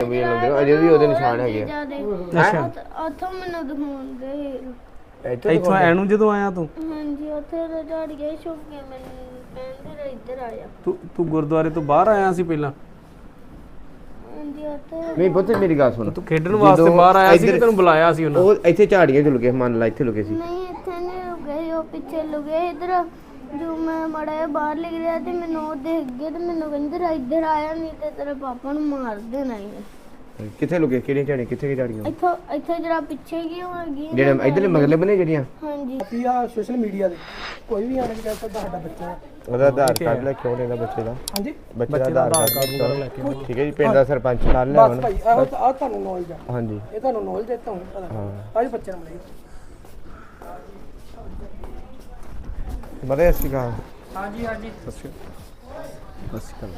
ਵੀ ਲਾਉਂਦੇ ਅਜੇ ਵੀ ਉਹਦੇ ਨਿਸ਼ਾਨ ਹੈਗੇ ਆ। ਅੱਛਾ। ਉੱਥੋਂ ਮੈਨੂੰ ਦਿਖਾਉਂਦੇ ਇੱਥੇ ਇੱਥੋਂ ਐਨੂੰ ਜਦੋਂ ਆਇਆ ਤੂੰ? ਹਾਂਜੀ ਉੱਥੇ ਤਾਂ ਝੜ ਗਿਆ ਛੁੱਪ ਕੇ ਮੈਨੂੰ। ਰਹੇ ਇੱਧਰ ਆ ਜਾ। ਤੂੰ ਤੂੰ ਗੁਰਦੁਆਰੇ ਤੋਂ ਬਾਹਰ ਆਇਆ ਸੀ ਪਹਿਲਾਂ? ਹਾਂਜੀ ਉੱਥੇ ਨਹੀਂ ਪੁੱਤ ਮੇਰੀ ਗੱਲ ਸੁਣ। ਤੂੰ ਖੇਡਣ ਵਾਸਤੇ ਬਾਹਰ ਆਇਆ ਸੀ ਤੈਨੂੰ ਬੁਲਾਇਆ ਸੀ ਉਹਨਾਂ? ਉਹ ਇੱਥੇ ਝਾੜੀਆਂ ਚ ਲੁਕੇ ਮੰਨ ਲਾ ਇੱਥੇ ਲੁਕੇ ਸੀ। ਨਹੀਂ ਇੱਥੇ ਨਹੀਂ ਲੁਕੇ ਉਹ ਪਿੱਛੇ ਲੁਕੇ ਇਧਰ। ਜੋ ਮੈਂ ਮੜਾ ਜਿਹਾ ਬਾਹਰ ਲਿਖ ਰਿਹਾ ਤੇ ਮੈਨੂੰ ਉਹ ਦੇਖ ਗਏ ਤੇ ਮੈਨੂੰ ਕਹਿੰਦੇ ਰਾ ਇੱਧਰ ਆਇਆ ਨਹੀਂ ਤੇ ਤੇਰੇ ਪਾਪਾ ਨੂੰ ਮਾਰ ਦੇਣਾ ਹੀ ਕਿੱਥੇ ਲੁਕੇ? ਕਿਹੜੀਆਂ ਝਾੜੀਆਂ? ਕਿੱਥੇ ਕੀ ਝਾੜੀਆਂ? ਇੱਥੋਂ ਇੱਥੇ ਜਰਾ ਪਿੱਛੇ ਕੀ ਹੋਣਗੀ ਜਿਹੜੇ ਇਧਰਲੇ ਮਗਲੇ ਬਨੇ ਜਿਹੜੀਆਂ? ਹਾਂਜੀ। ਕੀ ਆ ਸੋਸ਼ਲ ਮੀਡੀਆ ਦੇ? ਕੋਈ ਵੀ ਆਣ ਕੇ ਕਹਿ ਸਕਦਾ ਸਾਡਾ ਬੱਚਾ। ਹੈ। ਉਹਦਾ ਆਧਾਰ ਕਾਰਡ ਲੈ ਕਿਉਂ ਲੈਂਦਾ ਬੱਚੇ ਦਾ। ਹਾਂਜੀ। ਬੱਚੇ ਦਾ ਆਧਾਰ ਕਾਰਡ ਲੈ ਕੇ ਠੀਕ ਹੈ ਜੀ ਪਿੰਡ ਦਾ ਸਰਪੰਚ ਨਾਲ ਲੈ ਬਸ ਆਉਣਾ। ਭਾਈ ਇਹੋ ਆਹ ਤੁਹਾਨੂੰ ਨੌਲੇਜ ਆ। ਹਾਂਜੀ। ਇਹ ਤੁਹਾਨੂੰ ਨੌਲੇਜ ਦਿੱਤਾ ਹੁਣ ਪਤਾ। ਹਾਂ। ਅੱਜ ਬੱਚੇ ਨੂੰ ਮਿਲੀ ਬੜੇ ਗੱਲ ਹਾਂਜੀ ਹਾਂਜੀ। ਅੱਛੀ ਗੱਲ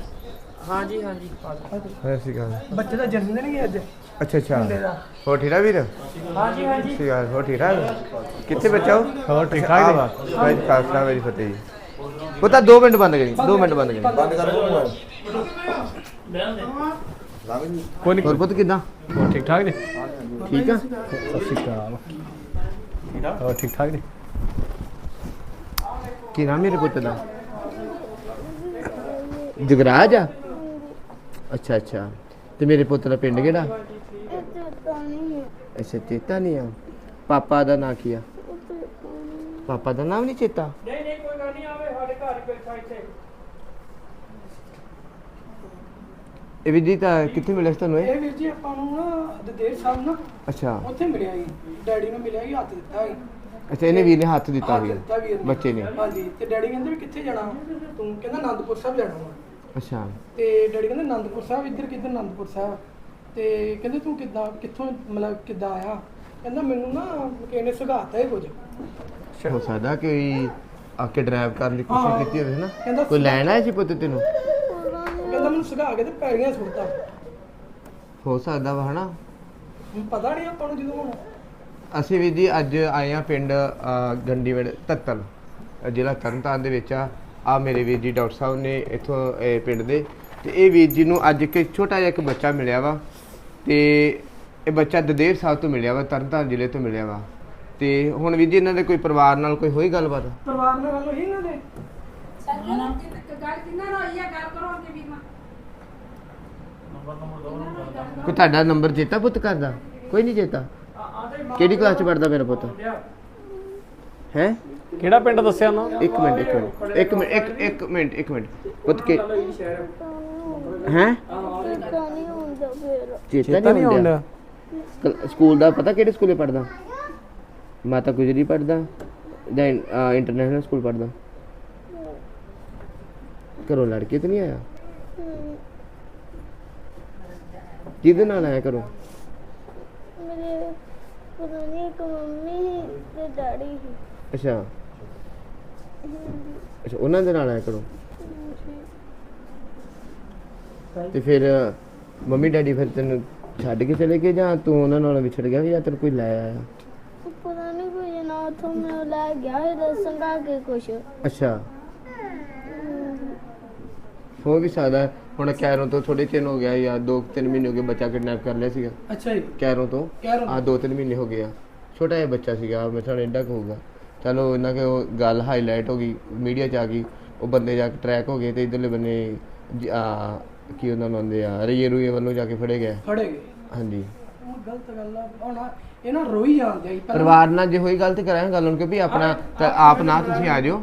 ਹਾਂਜੀ ਹਾਂਜੀ। ਅੱਛੀ ਗੱਲ ਬੱਚੇ ਦਾ ਜਨਮ ਦਿਨ ਹੀ ਅੱਜ। ਅੱਛਾ ਅੱਛਾ। ਹੋ ਠੀੜਾ ਵੀਰ? ਹਾਂਜੀ ਹਾਂਜੀ। ਅੱਛੀ ਗੱਲ ਹੋ ਠੀੜਾ ਕਿੱਥੇ ਬੱਚਾ ਹੋ ਹੋਰ ਠੀਕ ਠਾਕ ਵਾਹਿ ਖਾਲਸਾ ਵਾਹਿ ਫਤਿਹ ਜੀ। ਪੁੱਤਾ 2 ਮਿੰਟ ਬੰਦ ਕਰੀ 2 ਮਿੰਟ ਬੰਦ ਕਰੀ। ਬੰਦ ਕਰ ਕੋਈ ਨਹੀਂ ਹੋਰ ਪੁੱਤ ਕਿਦਾਂ? ਹੋਰ ਠੀਕ ਠਾਕ ਜੀ ਠੀਕ ਆ? ਸਤਿ ਸ਼੍ਰੀ ਅਕਾਲ। ਹੋਰ ਠੀਕ ਠਾਕ ਜੀ ਕੀ ਨਾਮ ਮੇਰੇ ਪੁੱਤ ਦਾ? ਜਗਰਾਜ ਆ? ਅੱਛਾ ਅੱਛਾ। ਤੇ ਮੇਰੇ ਪੁੱਤ ਦਾ ਪਿੰਡ ਕਿਹੜਾ? ਅੱਛਾ ਚੇਤਾ ਨਹੀਂ ਆ। ਪਾਪਾ ਦਾ ਨਾਂ ਕੀ ਆ। ਪਾਪਾ ਦਾ ਨਾਮ ਨਹੀਂ ਚੇਤਾ? ਨਹੀਂ ਨਹੀਂ ਕੋਈ ਗੱਲ ਨਹੀਂ ਆਵੇ ਸਾਡੇ ਘਰ ਬੈਠਾ ਇੱਥੇ। ਇਹ ਵਿਧੀ ਤਾਂ ਕਿੱਥੇ ਮਿਲਿਆ ਸੀ ਤੁਹਾਨੂੰ ਇਹ? ਇਹ ਵੀਰ ਜੀ ਆਪਾਂ ਨੂੰ ਨਾ ਦਦੇਰ ਸਾਹਿਬ ਨਾ ਅੱਛਾ। ਉੱਥੇ ਮਿਲਿਆ ਜੀ ਡੈਡੀ ਨੂੰ ਮਿਲਿਆ ਜੀ ਹੱਥ ਦਿੱਤਾ ਜੀ ਅੱਛਾ ਇਹਨੇ ਵੀਰ ਨੇ ਹੱਥ ਦਿੱਤਾ ਸੀ। ਦਿੱਤਾ ਵੀਰ ਨੇ। ਬੱਚੇ ਨੇ। ਹਾਂਜੀ ਤੇ ਡੈਡੀ ਕਹਿੰਦੇ ਵੀ ਕਿੱਥੇ ਜਾਣਾ? ਤੂੰ ਕਹਿੰਦਾ ਆਨੰਦਪੁਰ ਸਾਹਿਬ ਜਾਣਾ ਵਾ। ਅੱਛਾ। ਤੇ ਡੈਡੀ ਕਹਿੰਦੇ ਆਨੰਦਪੁਰ ਸਾਹਿਬ ਇੱਧਰ ਕਿੱਧਰ ਆਨੰਦਪੁਰ ਸਾਹਿਬ? ਤੇ ਕਹਿੰਦੇ ਤੂੰ ਕਿੱਦਾਂ ਕਿੱਥੋਂ ਮਤਲਬ ਕਿੱਦਾਂ ਆਇਆ? ਕਹਿੰਦਾ ਮੈਨੂੰ ਨਾ ਕਿਸੇ ਨੇ ਸੁਗਾਤਾ ਇਹ ਕੁਝ। ਹੋ ਸਕਦਾ ਕਿ ਆ ਕੇ ਡਰਾਈਵ ਕਰਨ ਦੀ ਹਾਂ। ਕੋਸ਼ਿਸ਼ ਕੀਤੀ ਹੋਵੇ ਨਾ ਕਹਿੰਦਾ ਕੋਈ ਲੈਣ ਆਇਆ ਸੀ ਪੁੱਤ ਤੈਨੂੰ? ਕਹਿੰਦਾ ਮੈਨੂੰ ਸੁਗਾ ਕੇ ਤੇ ਪੈੜੀਆਂ ਸੁੱਟਦਾ ਹੋ ਸਕਦਾ ਵਾ ਹਨਾ? ਹੁਣ ਪਤਾ ਨਹੀਂ ਆਪਾਂ ਨੂੰ ਜਦੋਂ ਹੁਣ ਅਸੀਂ ਵੀ ਜੀ ਅੱਜ ਆਏ ਆ ਪਿੰਡ ਗੰਡੀਵੜ ਤੱਤਲ ਜ਼ਿਲ੍ਹਾ ਤਰਨਤਾਰਨ ਦੇ ਵਿੱਚ ਆ। ਆ ਮੇਰੇ ਵੀਰ ਜੀ ਡਾਕਟਰ ਸਾਹਿਬ ਨੇ ਇੱਥੋਂ ਇਹ ਪਿੰਡ ਦੇ। ਤੇ ਇਹ ਵੀਰ ਜੀ ਨੂੰ ਅੱਜ ਇੱਕ ਛੋਟਾ ਜਿਹਾ ਇੱਕ ਬੱਚਾ ਮਿਲਿਆ ਵਾ। ਤੇ ਇਹ ਬੱਚਾ ਦਦੇਵ ਸਾਹਿਬ ਤੋਂ ਮਿਲਿਆ ਵਾ ਤਰਨਤਾਰਨ ਜ਼ਿਲ੍ਹੇ ਤੋਂ ਮਿਲਿਆ ਵਾ। ਤੇ ਹੁਣ ਵੀਰ ਜੀ ਇਹਨਾਂ ਦੇ ਕੋਈ ਪਰਿਵਾਰ ਨਾਲ ਕੋਈ ਹੋਈ ਗੱਲਬਾਤ? ਪਰਿਵਾਰ ਨਾਲ ਗੱਲ ਹੋਈ ਇਹਨਾਂ ਦੇ? ਕੋਈ ਤੁਹਾਡਾ ਨੰਬਰ ਚੇਤਾ ਪੁੱਤ ਕਰਦਾ ਕੋਈ ਨਹੀਂ ਚੇਤਾ? ਕਿਹੜੀ ਕਲਾਸ ਚ ਪੜਦਾ ਮੇਰਾ ਪੁੱਤ? ਹੈ? ਕਿਹੜਾ ਪਿੰਡ ਦੱਸਿਆ ਨਾ? ਇੱਕ ਮਿੰਟ ਇੱਕ ਮਿੰਟ ਇੱਕ ਮਿੰਟ ਇੱਕ ਇੱਕ ਮਿੰਟ ਇੱਕ ਮਿੰਟ। ਪੁੱਤ ਕੇ ਹੈ? ਤਾਂ ਨਹੀਂ ਹੁੰਦਾ ਫਿਰ ਚੇਤਾ ਨਹੀਂ ਹੁੰਦਾ ਸਕੂਲ ਦਾ ਪਤਾ ਕਿਹੜੇ ਸਕੂਲੇ ਪੜਦਾ ਮਾਤਾ ਗੁਜਰੀ ਪੜਦਾ ਜਾਂ ਇੰਟਰਨੈਸ਼ਨਲ ਸਕੂਲ ਪੜਦਾ ਘਰੋਂ ਲੜਕੇ ਤੇ ਨਹੀਂ ਆਇਆ? ਕਿਹਦੇ ਨਾਲ ਆਇਆ ਘਰੋਂ? ਮੇਰੇ ਨਹੀਂ ਇੱਕ ਮੰਮੀ ਤੇ ਡੈਡੀ ਸੀ। ਅੱਛਾ। ਅੱਛਾ ਉਹਨਾਂ ਦੇ ਨਾਲ ਆਇਆ ਘਰੋਂ ਤੇ ਫਿਰ ਮੰਮੀ ਡੈਡੀ ਫਿਰ ਤੈਨੂੰ ਛੱਡ ਕੇ ਚਲੇ ਗਏ ਜਾਂ ਤੂੰ ਉਹਨਾਂ ਨਾਲ ਵਿਛੜ ਗਿਆ ਜਾਂ ਤੈਨੂੰ ਕੋਈ ਲੈ ਆਇਆ? ਨਹੀਂ ਕੋਈ ਨਾ ਉੱਥੋਂ ਮੈਂ ਲੈ ਗਿਆ ਇਹ ਦੱਸਣਗਾ ਕਿ ਕੁਛ। ਅੱਛਾ। ਹੋ ਵੀ ਸਕਦਾ। ਹੈ। ਹੁਣ ਕੈਰੋਂ ਤੋਂ ਥੋੜੇ ਚਿਰ ਹੋ ਗਿਆ ਜਾਂ 2-3 ਮਹੀਨੇ ਹੋ ਗਏ ਬੱਚਾ ਕਿਡਨੈਪ ਕਰ ਲਿਆ ਸੀਗਾ। ਅੱਛਾ ਜੀ। ਕੈਰੋਂ ਤੋਂ। ਕੈਰੋਂ ਆ 2-3 ਮਹੀਨੇ ਹੋ ਗਏ ਆ। ਛੋਟਾ ਜਿਹਾ ਬੱਚਾ ਸੀਗਾ ਮੈਂ ਤੁਹਾਨੂੰ ਐਡਾ ਹੋਊਗਾ। ਚਲੋ ਇਹਨਾਂ ਕਿ ਉਹ ਗੱਲ ਹਾਈਲਾਈਟ ਹੋ ਗਈ ਮੀਡੀਆ 'ਚ ਆ ਗਈ। ਉਹ ਬੰਦੇ ਜਾ ਕੇ ਟਰੈਕ ਹੋ ਗਏ ਤੇ ਇਧਰਲੇ ਬੰਨੇ ਕੀ ਉਹਨਾਂ ਨੂੰ ਆਉਂਦੇ ਆ ਰਈਏ ਰੂਏ ਵੱਲੋਂ ਜਾ ਕੇ ਫੜੇ ਗਏ। ਫੜੇ ਗਏ? ਹਾਂਜੀ। ਉਹ ਗਲਤ ਗੱਲ ਆ। ਹੁਣ ਇਹ ਨਾ ਰੋਈ ਜਾਂਦੇ ਆ ਪਰਿਵਾਰ ਨਾਲ ਜੇ ਹੋਈ ਗਲਤ ਕਰਾਂਗੇ ਗੱਲ ਉਹਨਾਂ ਕਿ ਵੀ ਆਪਣਾ ਆਪ ਨਾ ਤੁਸੀਂ ਆ ਜਾਓ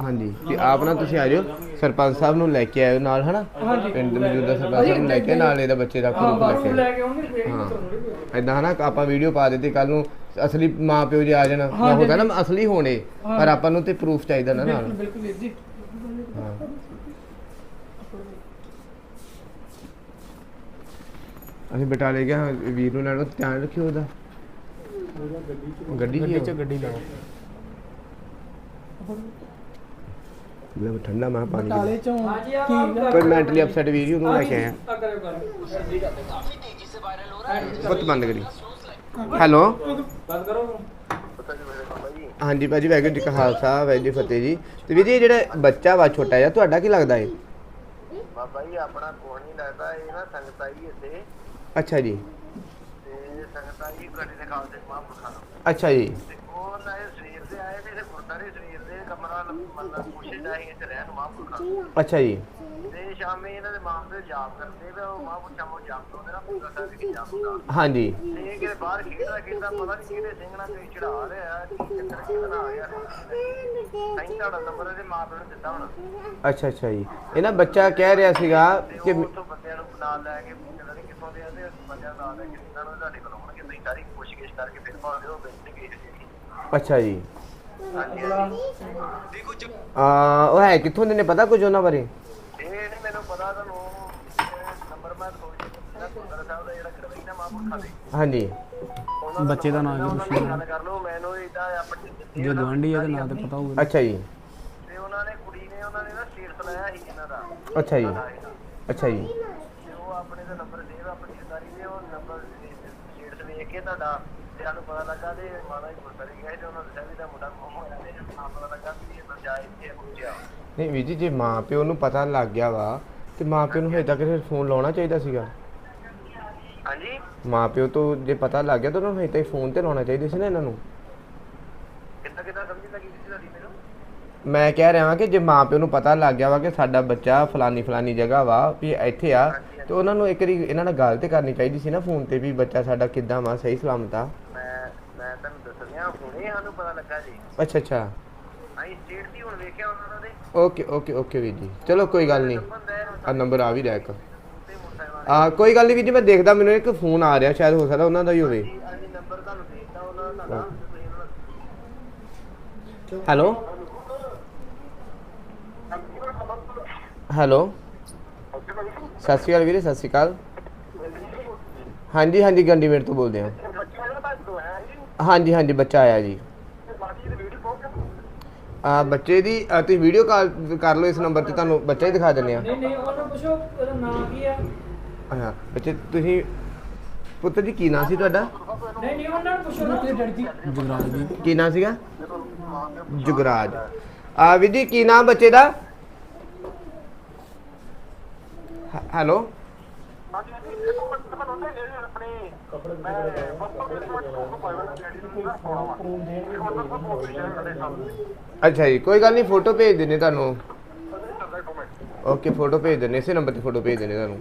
ਹਾਂਜੀ ਤੇ ਆਪ ਨਾ ਤੁਸੀਂ ਆ ਜਾਓ ਸਰਪੰਚ ਸਾਹਿਬ ਨੂੰ ਲੈ ਕੇ ਆਇਓ ਨਾਲ ਹਨਾ? ਪਿੰਡ ਦੇ ਮੌਜੂਦਾ ਸਰਪੰਚ ਸਾਹਿਬ ਨੂੰ ਲੈ ਕੇ ਨਾਲ ਇਹਦਾ ਬੱਚੇ ਦਾ ਪ੍ਰੂਫ ਲੈ ਕੇ। ਲੈ ਕੇ ਆਉਣਗੇ ਫੇਰ ਹਾਂ। ਇਦਾਂ ਹਨਾ ਆਪਾਂ ਵੀਡੀਓ ਪਾ ਦਿੱਤੀ ਕੱਲ ਨੂੰ ਅਸਲੀ ਮਾਂ ਪਿਓ ਜੇ ਆ ਜਾਣ ਨਾ ਹੁੰਦਾ ਨਾ ਅਸਲੀ ਹੋਣੇ ਪਰ ਆਪਾਂ ਨੂੰ ਤੇ ਪ੍ਰੂਫ ਚਾਹੀਦਾ ਨਾ ਨਾਲ। ਬਿਲਕੁਲ ਵੀਰ ਜੀ। ਅਸੀਂ ਬਟਾਲੇ ਗਿਆ ਵੀਰ ਨੂੰ ਲੈਣਾ ਧਿਆਨ ਰੱਖਿਓ ਉਹਦਾ। ਗੱਡੀ ਗੱਡੀ ਚ ਗੱਡੀ ਲਾ ਲੈ ਠੰਡਾ ਮੈਂ ਪਾਣੀ ਟਾਲੇ ਚੋਂ ਕੀ ਕੋਈ ਮੈਂਟਲੀ ਅਪਸੈਟ ਵੀਰ ਉਹਨੂੰ ਲੈ ਕੇ ਆਇਆ। ਬਹੁਤ ਬੰਦ ਕਰੀ। ਹੈਲੋ? ਬੰਦ ਕਰੋ ਹਾਂਜੀ ਭਾਜੀ ਵੈਗੁਰੂ ਜੀ ਖਾਲਸਾ ਵੈਗੁਰੂ ਜੀ ਫਤਿਹ ਜੀ। ਤੇ ਵੀਰ ਜੀ ਜਿਹੜਾ ਬੱਚਾ ਵਾ ਛੋਟਾ ਜਿਹਾ ਤੁਹਾਡਾ ਕੀ ਲੱਗਦਾ ਏ ਬਾਬਾ ਜੀ ਆਪਣਾ ਕੋਈ ਨਹੀਂ ਲੱਗਦਾ ਇਹ ਨਾ ਸੰਗਤ ਆਈ ਇੱਥੇ। ਅੱਛਾ ਜੀ। ਤੇ ਸੰਗਤਾਂ ਜੀ ਗੱਡੀ ਦੇ ਖਾਲ ਤੇ ਮਹਾਂਪੁਰਖਾਂ ਨੂੰ। ਅੱਛਾ ਜੀ ਤੇ ਉਹ ਨਾ ਇਹ ਸਰੀਰ ਦੇ ਆਏ ਤੇ ਗੁਰਦਾਰੇ ਸਰੀਰ ਦੇ ਕਮਰਾ ਮਤਲਬ ਕੋਸ਼ਿਸ਼ ਦਾ ਹੀ ਇੱਥੇ ਰਹਿਣ ਮਹਾਂਪੁਰਖਾਂ ਨੂੰ। ਅੱਛਾ ਜੀ। ਤੇ ਸ਼ਾਮੀ ਇਹਨਾਂ ਦੇ ਮਾਂ ਦੇ ਜਾਪ ਕਰਦੇ ਤੇ ਉਹ ਮਹਾਂਪੁਰਖਾਂ ਨੂੰ ਜਾਪ ਤੋਂ ਮੇਰਾ ਪੂਰਾ ਸਾਹਿਬ ਕੀ ਜਾਪ ਹੁੰਦਾ ਹਾਂਜੀ। ਤੇ ਇਹ ਕਿਤੇ ਬਾਹਰ ਖੇਡਦਾ ਖੇਡਦਾ ਪਤਾ ਨਹੀਂ ਕਿਹਦੇ ਸਿੰਘ ਨਾਲ ਕੋਈ ਚੜਾ ਰਿਹਾ ਕਿ ਕਿੱਧਰ ਕਿੱਧਰ ਆ ਗਿਆ ਨਹੀਂ ਤੁਹਾਡਾ ਨੰਬਰ ਇਹਦੇ ਮਾਂ ਪਿਓ ਨੇ ਦਿੱਤਾ ਹੋਣਾ। ਅੱਛਾ ਅੱਛਾ ਜੀ। ਇਹਨਾਂ ਬੱਚਾ ਕਹਿ ਰਿਹਾ ਸੀਗਾ ਕਿ ਉਹ ਉੱਥੋਂ ਬੰਦਿਆਂ ਨੂੰ ਨਾਲ ਲੈ ਕੇ ਪਤਾ ਨਹੀਂ ਕਿੱਥੋਂ ਦੇ ਆ ਤੇ ਬੰਦਿਆਂ ਨੂੰ ਨਾਲ ਲੈ ਕੇ ਇਹਨਾਂ ਨੂੰ ਤੁਹਾਡੇ ਕੋਲ ਆਉਣਗੇ ਤੁਸੀਂ ਸਾਰੀ ਪੁੱਛਗਿੱਛ ਕਰਕੇ ਫਿਰ ਭਾਵੇਂ ਉਹ ਵਿੱਚ ਗਏ ਜੀ ਅੱਛਾ ਜੀ। ਆ ਉਹ ਹੈ ਕਿੱਥੋਂ ਦੇ ਨੇ? ਪਤਾ ਕੁਝ ਉਹਨਾਂ ਬਾਰੇ? ਇਹ ਨਹੀਂ ਮੈਨੂੰ ਪਤਾ ਤੁਹਾਨੂੰ ਨੰਬਰ ਮੈਂ ਥੋੜੀ ਜਿਹੀ ਗੁਰਦੁਆਰਾ ਸਾਹਿਬ ਦਾ ਜਿਹੜਾ ਕਰਵਾਈ ਨਾ ਮਹਾਂਪੁਰਖਾਂ ਦੇ ਹਾਂਜੀ। ਬੱਚੇ ਦਾ ਨਾਂ ਕੀ ਉਹਨਾਂ ਪੁੱਛਿਆ? ਨਾਲ ਗੱਲ ਕਰ ਲਓ ਮੈਨੂੰ ਇਦਾਂ ਆਪਣੀ ਜੇ ਗਵਾਂਢੀ ਆ ਤੇ ਨਾਂ ਤੇ ਪਤਾ ਹੋਊਗਾ। ਅੱਛਾ ਜੀ। ਤੇ ਉਹਨਾਂ ਨੇ ਕੁੜੀ ਨੇ ਉਹਨਾਂ ਨੇ ਨਾ ਸੀਰਤ ਲਾਇਆ ਸੀ ਇਹਨਾਂ ਦਾ ਅੱਛਾ ਜੀ। ਅੱਛਾ ਜੀ। ਤੇ ਉਹ ਆਪਣੇ ਦਾ ਨੰਬਰ ਸੇਵ ਆਪਣੀ ਰਿਸ਼ਤੇਦਾਰੀ ਦੇ ਉਹ ਨੰਬਰ ਸੀਰਤ ਵੇਖ ਕੇ ਤੁਹਾਡਾ ਤੇ ਸਾਨੂੰ ਪਤਾ ਲੱਗਾ ਤੇ ਮਾਤਾ ਜੀ ਗੁਰਦਾਰੇ ਗਏ ਤੇ ਉਹਨਾਂ ਦੱਸਿਆ ਵੀ ਦਾ ਮੁੰਡਾ ਗੁੰਮ ਹੋਇਆ ਤੇ ਸਾਨੂੰ ਪਤਾ ਲੱਗਾ ਵੀ ਇਹ ਬੰਦਾ ਇੱਥੇ ਪਹੁੰਚਿਆ। ਨਹੀਂ ਵੀਰ ਜੀ ਜੇ ਮਾਂ ਪਿਓ ਨੂੰ ਪਤਾ ਲੱਗ ਗਿਆ ਵਾ ਤੇ ਮਾਂ ਪਿਓ ਨੂੰ ਹਜੇ ਤੱਕ ਫਿਰ ਫੋਨ ਲਾਉਣਾ ਚਾਹੀਦਾ ਸੀਗਾ। ਹਾਂਜੀ? ਮਾਂ ਪਿਓ ਤੋਂ ਜੇ ਪਤਾ ਲੱਗ ਗਿਆ ਤਾਂ ਉਹਨਾਂ ਨੂੰ ਹਜੇ ਤੱਕ ਫੋਨ ਤੇ ਲਾਉਣਾ ਚਾਹੀਦਾ ਸੀ ਨਾ ਇਹਨਾਂ ਨੂੰ। ਕਿੱਦਾਂ ਕਿੱਦਾਂ ਸਮਝ ਲੱਗੀ ਸੀ ਤੁਹਾਡੀ ਮੈਨੂੰ? ਮੈਂ ਕਹਿ ਰਿਹਾ ਹਾਂ ਕਿ ਜੇ ਮਾਂ ਪਿਓ ਨੂੰ ਪਤਾ ਲੱਗ ਗਿਆ ਵਾ ਕਿ ਸਾਡਾ ਬੱਚਾ ਫਲਾਨੀ ਫਲਾਨੀ ਜਗ੍ਹਾ ਵਾ ਵੀ ਇੱਥੇ ਆ ਤੇ ਉਹਨਾਂ ਨੂੰ ਇੱਕ ਵਾਰੀ ਇਹਨਾਂ ਨਾਲ ਗੱਲ ਤੇ ਕਰਨੀ ਚਾਹੀਦੀ ਸੀ ਨਾ ਫੋਨ ਤੇ ਵੀ ਬੱਚਾ ਸਾਡਾ ਕਿੱਦਾਂ ਵਾ ਸਹੀ ਸਲਾਮਤ ਆ। ਮੈਂ ਮੈਂ ਤੁਹਾਨੂੰ ਦੱਸ ਰਿਹਾ ਹੁਣੇ ਸਾਨੂੰ ਪਤਾ ਲੱਗਾ ਜੀ। ਅੱਛਾ ਅੱਛਾ। ਅਸੀਂ ਸਟੇਟ ਦੀ ਹੁਣ ਵੇਖਿਆ ਉਹਨਾਂ ਦੇ ਓਕੇ ਓਕੇ ਓਕੇ ਵੀਰ ਜੀ। ਚਲੋ ਕੋਈ ਗੱਲ ਨਹੀਂ। ਆ ਨੰਬਰ ਆ ਵੀ ਰਿਹਾ ਇੱਕ। ਆ ਕੋਈ ਗੱਲ ਨਹੀਂ ਵੀਰ ਜੀ ਮੈਂ ਦੇਖਦਾ ਮੈਨੂੰ ਇੱਕ ਫੋਨ ਆ ਰਿਹਾ ਸ਼ਾਇਦ ਹੋ ਸਕਦਾ ਉਹਨਾਂ ਦਾ ਹੀ ਹੋਵੇ। ਦੀ ਅਸੀਂ ਨੰਬਰ ਤੁਹਾਨੂੰ ਦੇ ਦਿੱਤਾ ਉਹਨਾਂ ਦਾ ਨਾ ਤੁਸੀਂ ਉਹਨਾਂ ਹੈਲੋ? ਹੈਲੋ? ਸਤਿ ਸ਼੍ਰੀ ਅਕਾਲ ਵੀਰੇ ਸਤਿ ਸ਼੍ਰੀ ਅਕਾਲ। ਹਾਂਜੀ ਹਾਂਜੀ ਗੰਡੀਮੇਟ ਤੋਂ ਬੋਲਦੇ ਹਾਂ ਹਾਂਜੀ ਹਾਂਜੀ ਬੱਚਾ ਆਇਆ ਜੀ। ਆ ਬੱਚੇ ਦੀ ਤੁਸੀਂ ਵੀਡੀਓ ਕਾਲ ਕਰ ਲਓ ਇਸ ਨੰਬਰ ਤੇ ਤੁਹਾਨੂੰ ਬੱਚਾ ਹੀ ਦਿਖਾ ਦਿੰਦੇ ਆ। ਨਹੀਂ ਨਹੀਂ ਉਹਨੂੰ ਪੁੱਛੋ ਉਹਦਾ ਨਾਮ ਕੀ ਆ? ਹਾਂ ਬੱਚੇ ਤੁਸੀਂ ਪੁੱਤਰ ਜੀ ਕੀ ਨਾਂ ਸੀ ਤੁਹਾਡਾ? ਨਹੀਂ ਨਹੀਂ ਉਹਨਾਂ ਨੂੰ ਪੁੱਛੋ ਨਾ। ਜਗਰਾਜ ਦੀ ਕੀ ਨਾਂ ਸੀਗਾ? ਜੁਗਰਾਜ। ਆ ਵੀਰ ਜੀ ਕੀ ਨਾਮ ਬੱਚੇ ਦਾ? ਹੈ- ਹੈਲੋ? ਅੱਛਾ ਜੀ ਕੋਈ ਗੱਲ ਨਹੀਂ ਫੋਟੋ ਭੇਜ ਦਿੰਨੇ ਤੁਹਾਨੂੰ। ਓਕੇ ਫੋਟੋ ਭੇਜ ਦਿੰਨੇ ਇਸੇ ਨੰਬਰ ਤੇ ਫੋਟੋ ਭੇਜ ਦਿੰਨੇ ਤੁਹਾਨੂੰ।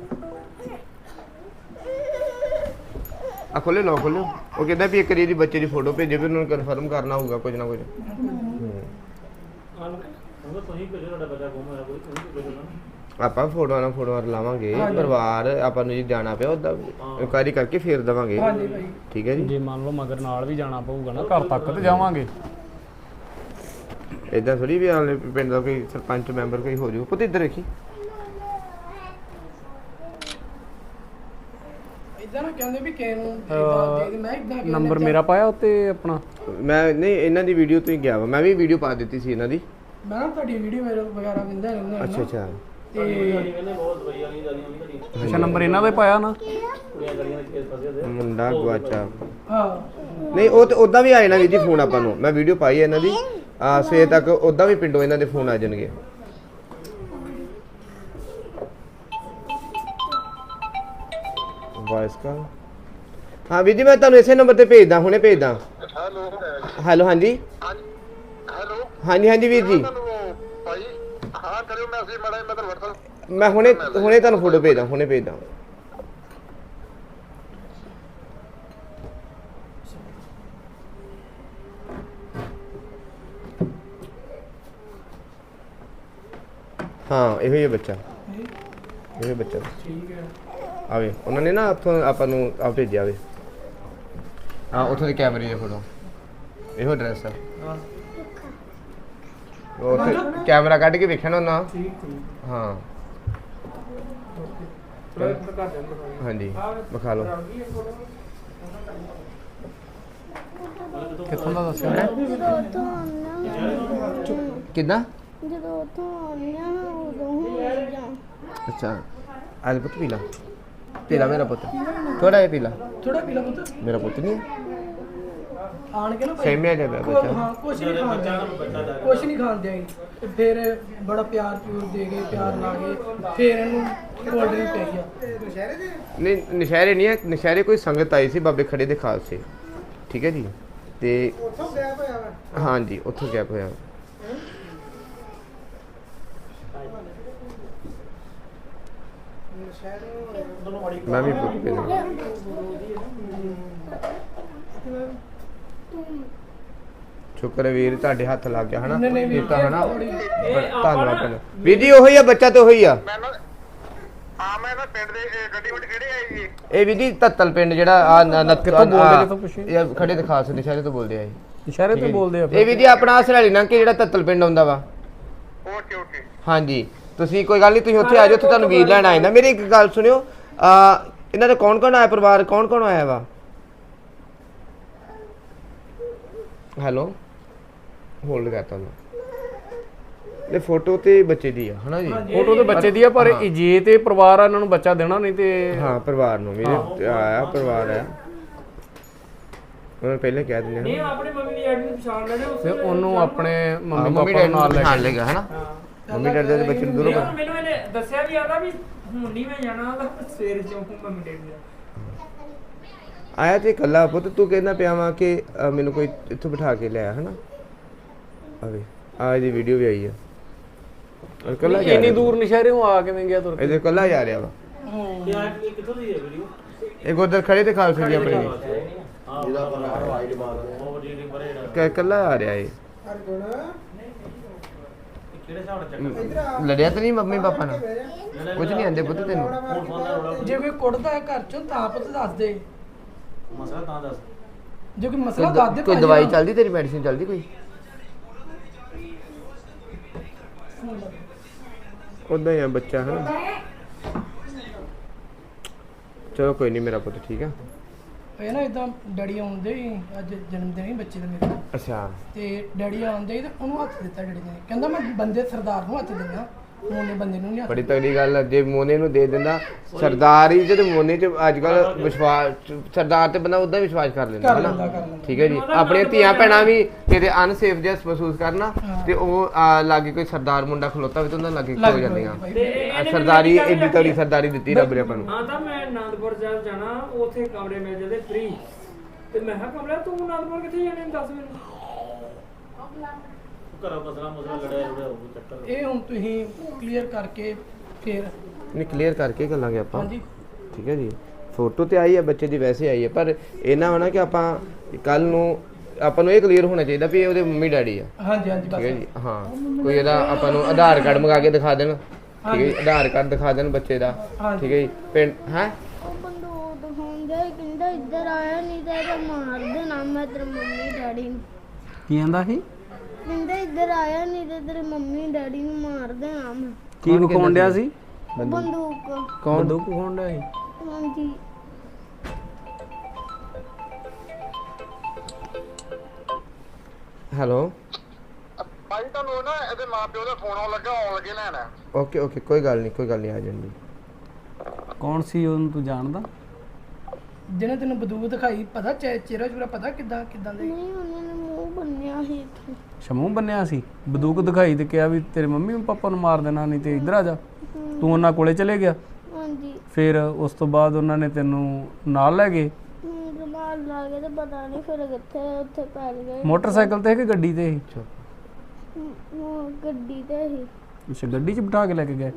ਆ ਖੋਲੇ ਲਓ ਖੋਲੇ ਉਹ ਕਹਿੰਦਾ ਵੀ ਇੱਕ ਇਹਦੀ ਬੱਚੇ ਦੀ ਫੋਟੋ ਭੇਜੇ ਵੀ ਉਹਨਾਂ ਨੂੰ ਕਨਫਰਮ ਕਰਨਾ ਹੋਊਗਾ ਕੁਝ ਨਾ ਕੁਝ। ਆਪਾਂ ਫੋਟੋਆਂ ਨਾਲ ਫੋਟੋਆਂ ਲਾਵਾਂਗੇ ਪਰਿਵਾਰ ਆਪਾਂ ਨੂੰ ਜੀ ਜਾਣਾ ਪਿਆ ਉਹਦਾ ਇਨਕੁਆਇਰੀ ਕਰਕੇ ਫੇਰ ਦਵਾਂਗੇ। ਹਾਂਜੀ ਭਾਈ। ਠੀਕ ਹੈ ਜੀ? ਜੇ ਮੰਨ ਲਓ ਮਗਰ ਨਾਲ ਵੀ ਜਾਣਾ ਪਊਗਾ ਨਾ ਘਰ ਤੱਕ ਤੇ ਜਾਵਾਂਗੇ। ਇਦਾਂ ਥੋੜੀ ਵੀ ਆਲੇ ਪਿੰਡ ਦਾ ਕੋਈ ਸਰਪੰਚ ਮੈਂਬਰ ਕੋਈ ਹੋ ਜਾਊ ਪੁੱਤ ਇੱਧਰ ਦੇਖੀ। ਇਦਾਂ ਨਾ ਕਹਿੰਦੇ ਵੀ ਕਿਸੇ ਨੂੰ ਦੇ ਦਾ ਦੇ ਦੇ ਮੈਂ ਇਦਾਂ ਨੰਬਰ ਮੇਰਾ ਪਾਇਆ ਉੱਤੇ ਆਪਣਾ। ਮੈਂ ਨਹੀਂ ਇਹਨਾਂ ਦੀ ਵੀਡੀਓ ਤੋਂ ਹੀ ਗਿਆ ਵਾ। ਮੈਂ ਵੀ ਵੀਡੀਓ ਪਾ ਦਿੱਤੀ ਸੀ ਇਹਨਾਂ ਦੀ। ਮੈਂ ਨਾ ਤੁਹਾਡੀ ਵੀਡੀਓ ਮੇਰੇ ਵਗੈਰਾ ਦਿੰਦਾ ਰਹਿੰਦਾ ਅੱਛਾ ਅੱਛਾ। ਤੇ ਅੱਛਾ ਨੰਬਰ ਇਹਨਾਂ ਦਾ ਹੀ ਪਾਇਆ ਨਾ? ਮੁੰਡਾ ਗਵਾਚਾ ਹਾਂ। ਨਹੀਂ ਉਹ ਤੇ ਉਦਾਂ ਵੀ ਆਏ ਨਾ ਵੀਰ ਜੀ ਫੋਨ ਆਪਾਂ ਨੂੰ। ਮੈਂ ਵੀਡੀਓ ਪਾਈ ਹੈ ਇਹਨਾਂ ਦੀ। ਆ ਸਵੇਰ ਤੱਕ ਉਦਾਂ ਵੀ ਪਿੰਡੋਂ ਇਹਨਾਂ ਦੇ ਫੋਨ ਆ ਜਾਣਗੇ। ਵਾਇਸ ਕਾਲ ਹਾਂ ਵੀਰ ਜੀ ਮੈਂ ਤੁਹਾਨੂੰ ਇਸੇ ਨੰਬਰ ਤੇ ਭੇਜਦਾ ਹੁਣੇ ਭੇਜਦਾ। ਹੈਲੋ ਹੈਲੋ ਹਾਂਜੀ। ਹੈਲੋ ਹਾਂਜੀ ਹਾਂਜੀ ਵੀਰ ਜੀ ਤੁਹਾਨੂੰ ਭਾਈ ਹਾਂ ਕਰਿਓ ਮੈਸੇਜ ਮੜਾ ਮੈਂ ਤੁਹਾਨੂੰ WhatsApp ਮੈਂ ਹੁਣੇ ਹੁਣੇ ਤੁਹਾਨੂੰ ਫੋਟੋ ਭੇਜਦਾ ਹੁਣੇ ਭੇਜਦਾ। ਹਾਂ ਇਹੋ ਹੀ ਹੈ ਬੱਚਾ। ਇਹੋ ਬੱਚਾ। ਠੀਕ ਹੈ। ਆਵੇ ਉਹਨਾਂ ਨੇ ਨਾ ਉੱਥੋਂ ਆਪਾਂ ਨੂੰ ਆ ਭੇਜਿਆ ਵੇ। ਹਾਂ ਉੱਥੋਂ ਦੇ ਕੈਮਰੇ ਦੀ ਫੋਟੋ। ਇਹੋ ਐਡਰੈਸ ਆ। ਉੱਥੇ ਕੈਮਰਾ ਕੱਢ ਕੇ ਵੇਖਿਆ ਨਾ ਉਹਨਾਂ। ਠੀਕ ਠੀਕ। ਹਾਂ। ਥੋੜਾ ਕਰ ਦਿੰਦਾ ਹਾਂਜੀ ਵਿਖਾ ਲਓ। ਕਿੱਥੋਂ ਦਾ ਦੱਸਿਆ? ਜਦੋਂ ਉੱਥੋਂ ਆਉਂਦਾ ਕਿੱਦਾਂ? ਜਦੋਂ ਉੱਥੋਂ ਆਉਂਦਾ ਉਦੋਂ ਹੋ ਜਾਂ ਅੱਛਾ। ਆਲ ਪੁੱਤ ਪੀਲਾ। ਪੀਲਾ ਮੇਰਾ ਪੁੱਤ। ਥੋੜਾ ਜਿਹਾ ਪੀਲਾ। ਥੋੜਾ ਪੀਲਾ ਪੁੱਤ। ਮੇਰਾ ਪੁੱਤ ਨਹੀਂ ਹੈ? ਆਣ ਕੇ ਨਾ ਭਾਈ। ਸਹਿਮਿਆ ਜਾਂਦਾ ਕੋ- ਬੱਚਾ। ਹਾਂ ਕੁਛ ਨਹੀਂ ਖਾਣ ਕੁਛ ਨਹੀਂ ਖਾਣ ਦਿਆ ਤੇ ਫਿਰ ਬੜਾ ਪਿਆਰ ਪਿਉਰ ਦੇ ਗਏ ਪਿਆਰ ਲਾ ਗਏ ਫਿਰ ਇਹਨੂੰ ਕੋਲਡ ਡਰਿੰਕ ਪਈ ਆ ਨਹੀਂ ਨਸ਼ਹਿਰੇ ਨਹੀਂ ਹੈ ਨਸ਼ਹਿਰੇ ਕੋਈ ਸੰਗਤ ਆਈ ਸੀ ਬਾਬੇ ਖੜੇ ਦੇ ਖਾਲਸੇ। ਠੀਕ ਹੈ ਜੀ? ਤੇ ਉੱਥੋਂ ਗੈਪ ਹੋਇਆ ਵਾ। ਹਾਂਜੀ ਉੱਥੋਂ ਗੈਪ ਹੋਇਆ। ਮੈਂ ਵੀ ਪੁੱਛ ਕੇ ਦੇਖਾਂ। ਸ਼ੁਕਰ ਹੈ ਵੀਰ ਤੁਹਾਡੇ ਹੱਥ ਲੱਗ ਗਿਆ ਹਨਾ? ਵੀਰ, ਕੀਤਾ ਹਨਾ ਧੰਨਵਾਦ ਨਾ- ਤੁਹਾਡਾ। ਵੀਰ ਜੀ ਉਹੀ ਆ ਬੱਚਾ ਤੇ ਉਹੀ ਆ। ਮੈਂ ਨਾ ਆ ਮੈਂ ਨਾ ਪਿੰਡ ਦੇ ਇਹ ਗੱਡੀ ਵਿੱਚ ਕਿਹੜੇ ਆਈ ਜੀ ਇਹ ਵੀ ਜੀ ਤੱਤਲ ਪਿੰਡ ਜਿਹੜਾ ਆ ਕਿੱਥੋਂ ਬੋਲਦੇ ਕਿੱਥੋਂ ਪੁੱਛੀ? ਇਹ ਖੜੇ ਦੇ ਖਾਲਸੇ ਨਸ਼ਹਿਰੇ ਤੋਂ ਬੋਲਦੇ ਆ ਇਹ। ਇਸ਼ਾਰੇ ਠੀਕ ਹੈ ਤੇ ਜੀ। ਬੋਲਦੇ ਆ ਇਹ ਵੀ ਜੀ ਆਪਣਾ ਸਰਾਲੀ ਜਿਹੜਾ ਤੱਤਲ ਪਿੰਡ ਆਉਂਦਾ ਵਾ। Okay okay. ਹਾਂਜੀ। ਤੁਸੀਂ ਕੋਈ ਗੱਲ ਨਹੀਂ ਤੁਸੀਂ ਉੱਥੇ ਆ ਜਾਓ ਉੱਥੇ ਤੁਹਾਨੂੰ ਵੀਰ ਲੈਣ ਆਏ ਨਾ। ਮੇਰੀ ਇੱਕ ਗੱਲ ਸੁਣਿਓ ਆ ਇਹਨਾਂ ਦਾ ਕੌਣ ਕੌਣ ਆਇਆ ਪਰਿਵਾਰ ਕੌਣ ਕੌਣ ਆਇਆ ਵਾ? ਹੈਲੋ ਹੋਲਡ ਕਰਤਾ ਮੈਂ। ਇਹ ਫੋਟੋ ਤੇ ਬੱਚੇ ਦੀ ਆ ਹਨਾ ਜੀ? ਫੋਟੋ ਤੇ ਬੱਚੇ ਦੀ ਆ ਪਰ। ਇਹ ਜੇ ਤੇ ਪਰਿਵਾਰ ਆ ਇਹਨਾਂ ਨੂੰ ਬੱਚਾ ਦੇਣਾ ਨਹੀਂ ਤੇ ਹਾਂ ਪਰਿਵਾਰ ਨੂੰ ਮੇਰੇ ਆਇਆ ਪਰਿਵਾਰ ਆਇਆ ਉਹਨੇ ਪਹਿਲੇ ਕਹਿ ਦਿੰਦੇ ਨਹੀਂ ਆਪਣੇ ਮੰਮੀ ਦੀ ਐਡ ਨੂੰ ਪਛਾਣ ਲੈਣੇ ਉਸ ਤੇ ਉਹਨੂੰ ਆਪਣੇ ਮੰਮੀ ਮੰਮੀ ਪਾਪਾ ਡੈਡੀ ਨੂੰ ਨਾਲ ਲੈ ਕੇ ਲੈਗਾ ਹਨਾ? ਹਾਂ। ਮੰਮੀ ਡੈਡੀ ਦੇ ਬੱਚੇ ਨੂੰ ਦੋਨੋਂ ਨਹੀਂ, ਹੁਣ ਮੈਨੂੰ ਇਹਨੇ ਦੱਸਿਆ ਵੀ ਆਦਾ ਵੀ ਹੁਣ ਨਹੀਂ ਮੈਂ ਜਾਣਾ ਉਹਦਾ ਸਵੇਰ ਚੋਂ ਮੰਮੀ ਡੈਡੀ ਦਾ। ਆਇਆ ਤੇ ਇਕੱਲਾ ਪੁੱਤ ਤੂੰ ਕਹਿੰਦਾ ਪਿਆ ਵਾਂ ਕਿ ਮੈਨੂੰ ਕੋਈ ਇੱਥੋਂ ਬਿਠਾ ਕੇ ਲਿਆ ਹਨਾ? ਆਵੇ ਆ ਇਹਦੀ ਵੀਡੀਓ ਵੀ ਆਈ ਆ। ਉਹ ਇਕੱਲਾ ਜਾ ਇੰਨੀ। ਦੂਰ ਨਿਸ਼ਾਰਿਓਂ ਆ ਕਿਵੇਂ ਗਿਆ ਤੁਰ ਕੇ? ਇਹਦੇ ਇਕੱਲਾ ਜਾ ਰਿਹਾ ਵਾ। ਇਹ ਕਿੱਥੋਂ ਦੀ ਹੈ ਵੀਡੀਓ ਇਹ ਗੋਦਰ ਖੜੇ ਤੇ ਖਾਲਸੇ ਦੀ ਆਪਣੀ। ਆ ਰਿਹਾ ਇਹ। ਲੜਿਆ ਤਾਂ ਨਹੀਂ ਮੰਮੀ ਪਾਪਾ ਨਾਲ? ਕੁਝ ਨਹੀਂ ਆਂਦੇ ਪੁੱਤ ਤੈਨੂੰ। ਜੇ ਕੋਈ ਕੁੱਟਦਾ ਹੈ ਘਰ ਚੋਂ ਤਾਂ ਪੁੱਤ ਦੱਸ ਦੇ। ਮਸਲਾ ਤਾਂ ਦੱਸ। ਜੇ ਕੋਈ ਕੋਈ ਮਸਲਾ ਦ- ਦੱਸ ਦੇ ਕੋਈ ਭਾਜੀ ਦਵਾਈ ਨਾਲ। ਚੱਲਦੀ ਤੇਰੀ ਮੈਡੀਸਿਨ ਚੱਲਦੀ ਕੋਈ? ਉਦਾਂ ਹੀ ਆ ਬੱਚਾ ਹੈ ਚਲੋ ਕੋਈ ਨਹੀਂ ਮੇਰਾ ਪੁੱਤ ਠੀਕ ਆ? ਇਹ ਨਾ ਇਦਾਂ ਡੈਡੀ ਆਉਂਦੇ ਹੀ ਅੱਜ ਜਨਮ ਦਿਨ ਹੀ ਬੱਚੇ ਦਾ ਮੇਰੇ। ਅੱਛਾ। ਤੇ ਡੈਡੀ ਆਉਂਦੇ ਹੀ ਤੇ ਉਹਨੂੰ ਹੱਥ ਦਿੱਤਾ ਡੈਡੀ ਨੇ। ਕਹਿੰਦਾ ਮੈਂ ਬੰਦੇ ਸਰਦਾਰ ਨੂੰ ਹੱਥ ਦਿੰਦਾ। ਮੋਨੇ ਬੰਦੇ ਨੂੰ ਨਹੀਂ ਬੜੀ ਤਗੜੀ ਗੱਲ ਜੇ ਮੋਨੇ ਨੂੰ ਦੇ ਦਿੰਦਾ ਸਰਦਾਰ ਹੀ ਜਦ ਮੋਨੇ ਚ ਅੱਜ ਕੱਲ ਵਿਸ਼ਵਾਸ ਸਰਦਾਰ ਤੇ ਬੰਦਾ ਉਦਾਂ ਵਿਸ਼ਵਾਸ ਕਰ ਲੈਂਦਾ ਕਰ ਲੈਂਦਾ, ਕਰ ਲੈਂਦਾ। ਠੀਕ ਹੈ ਜੀ। ਆਪਣੀਆਂ ਧੀਆਂ ਭੈਣਾਂ ਵੀ ਕਿਤੇ ਅਨਸੇਫ ਜਿਹਾ ਮਹਿਸੂਸ ਕਰਨਾ। ਤੇ ਉਹ ਲਾਗੇ ਕੋਈ ਸਰਦਾਰ ਮੁੰਡਾ ਖਲੋਤਾ ਹੋਵੇ ਤੇ ਉਹਨਾਂ ਲਾਗੇ ਖੋ ਜਾਂਦੀਆਂ ਸਰਦਾਰੀ ਏਡੀ ਤਗੜੀ ਸਰਦਾਰੀ ਦਿੱਤੀ ਰੱਬ ਨੇ ਆਪਾਂ ਨੂੰ। ਹਾਂ ਤਾਂ ਮੈਂ ਆਨੰਦਪੁਰ ਸਾਹਿਬ ਜਾਣਾ ਉੱਥੇ ਕਮਰੇ ਮਿਲ ਜਾਂਦੇ ਫ੍ਰੀ ਤੇ ਮੈਂ ਕਿਹਾ ਕਮਰਾ ਤੂੰ ਆਨੰਦਪੁਰ ਕਿੱਥੇ ਜਾਣੇ ਦੱਸ ਮੈਨੂੰ। ਘਰਾਂ ਮਸਲਾ ਮਸਲਾ ਲੜਿਆ ਲੜਿਆ ਹੋਊ ਚੱਕਰ ਇਹ ਹੁਣ ਤੁਸੀਂ ਕਲੀਅਰ ਕਰਕੇ ਫਿਰ। ਨਹੀਂ ਕਲੀਅਰ ਕਰਕੇ ਗੱਲਾਂਗੇ ਆਪਾਂ। ਹਾਂਜੀ। ਠੀਕ ਹੈ ਜੀ। ਫੋਟੋ ਤੇ ਆਈ ਹੈ ਬੱਚੇ ਦੀ ਵੈਸੇ ਆਈ ਹੈ ਪਰ ਇਹਨਾਂ ਹੋਣਾ ਕਿ ਆਪਾਂ ਕੱਲ ਨੂੰ ਆਪਾਂ ਨੂੰ ਇਹ ਕਲੀਅਰ ਹੋਣਾ ਚਾਹੀਦਾ ਵੀ ਇਹ ਉਹਦੇ ਮੰਮੀ ਡੈਡੀ ਆ। ਹਾਂਜੀ ਹਾਂਜੀ ਠੀਕ ਹੈ ਬਸ। ਜੀ ਹਾਂ। ਕੋਈ ਇਹਦਾ ਆਪਾਂ ਨੂੰ ਆਧਾਰ ਕਾਰਡ ਮੰਗਾ ਕੇ ਦਿਖਾ ਦੇਣ। ਠੀਕ ਹੈ ਜੀ ਆਧਾਰ ਕਾਰਡ ਦਿਖਾ ਦੇਣ ਬੱਚੇ ਦਾ। ਹਾਂਜੀ। ਠੀਕ ਹੈ ਜੀ ਪਿੰਡ ਹੈ? ਉਹ ਬੰਦੂਕ ਦਿਖਾਉਂਦੇ ਕਹਿੰਦਾ ਇੱਧਰ ਆਇਆ ਨਹੀਂ ਤੇ ਇਹਦਾ ਮਾਰ ਦੇਣਾ ਮੈਂ ਤੇਰੇ ਮੰਮੀ ਡੈਡੀ ਨੂੰ। ਕੀ ਆਂਦਾ ਸੀ? ਕਹਿੰਦਾ ਇੱਧਰ ਆਇਆ ਨਹੀਂ ਤੇ ਤੇਰੇ ਮੰਮੀ ਡੈਡੀ ਨੂੰ ਮਾਰ ਦੇਣਾ ਮੈਂ। ਕੀ ਕੌਣ ਵਿਖਾਉਣ ਡਿਆ ਸੀ? ਬੰਦੂਕ। ਕੌਣ? ਬੰਦੂਕ ਵਿਖਾਉਣ ਡਿਆ ਸੀ? ਹਾਂਜੀ। ਹੈਲੋ? ਭਾਈ ਤੁਹਾਨੂੰ ਨਾ ਇਹਦੇ ਮਾਪਿਓ ਦਾ ਫੋਨ ਆਉਣ ਲੱਗਾ ਆਉਣ ਲੱਗੇ ਲੈਣ। ਓਕੇ ਓਕੇ ਕੋਈ ਗੱਲ ਨਹੀਂ ਕੋਈ ਗੱਲ ਨਹੀਂ ਆ ਜਾਂਦੀ ਕੌਣ ਸੀ ਉਹਨੂੰ ਤੂੰ ਜਾਣਦਾ? ਜਿਹਨੇ ਤੈਨੂੰ ਬੰਦੂਕ ਦਿਖਾਈ ਪਤਾ ਚੇ- ਚਿਹਰਾ ਚੁਹਰਾ ਪਤਾ ਕਿਦਾਂ ਕਿਦਾਂ ਦੇ? ਨਹੀਂ ਉਹਨਾਂ ਨੇ ਮੂੰਹ ਬੰਨਿਆ ਸੀ ਇੱਥੇ। ਸ਼ਮੂ ਬੰਨਿਆ ਸੀ? ਬੰਦੂਕ ਦਿਖਾਈ ਤੇ ਕਿਹਾ ਵੀ ਤੇਰੇ ਮੰਮੀ ਪਾਪਾ ਨੂੰ ਮਾਰ ਦੇਣਾ ਨਹੀਂ ਤੇ ਇੱਧਰ ਆ ਜਾ। ਤੂੰ ਉਹਨਾਂ ਕੋਲੇ ਚਲੇ ਗਿਆ? ਹਾਂਜੀ। ਫਿਰ ਉਸ ਤੋਂ ਬਾਅਦ ਉਹਨਾਂ ਨੇ ਤੈਨੂੰ ਨਾਲ ਲੈ ਗਏ? ਹਮ, ਰੁਮਾਲ ਲਾ ਕੇ ਤੇ ਪਤਾ ਨਹੀਂ ਫਿਰ ਕਿੱਥੇ ਉੱਥੇ ਪੈ ਗਏ। ਮੋਟਰਸਾਈਕਲ ਤੇ ਕਿ ਗੱਡੀ ਤੇ ਸੀ? ਹਮ, ਉਹ ਗੱਡੀ ਤੇ ਹੀ ਅੱਛਾ ਗੱਡੀ 'ਚ ਬਿਠਾ ਕੇ ਲੈ ਕੇ ਗਏ?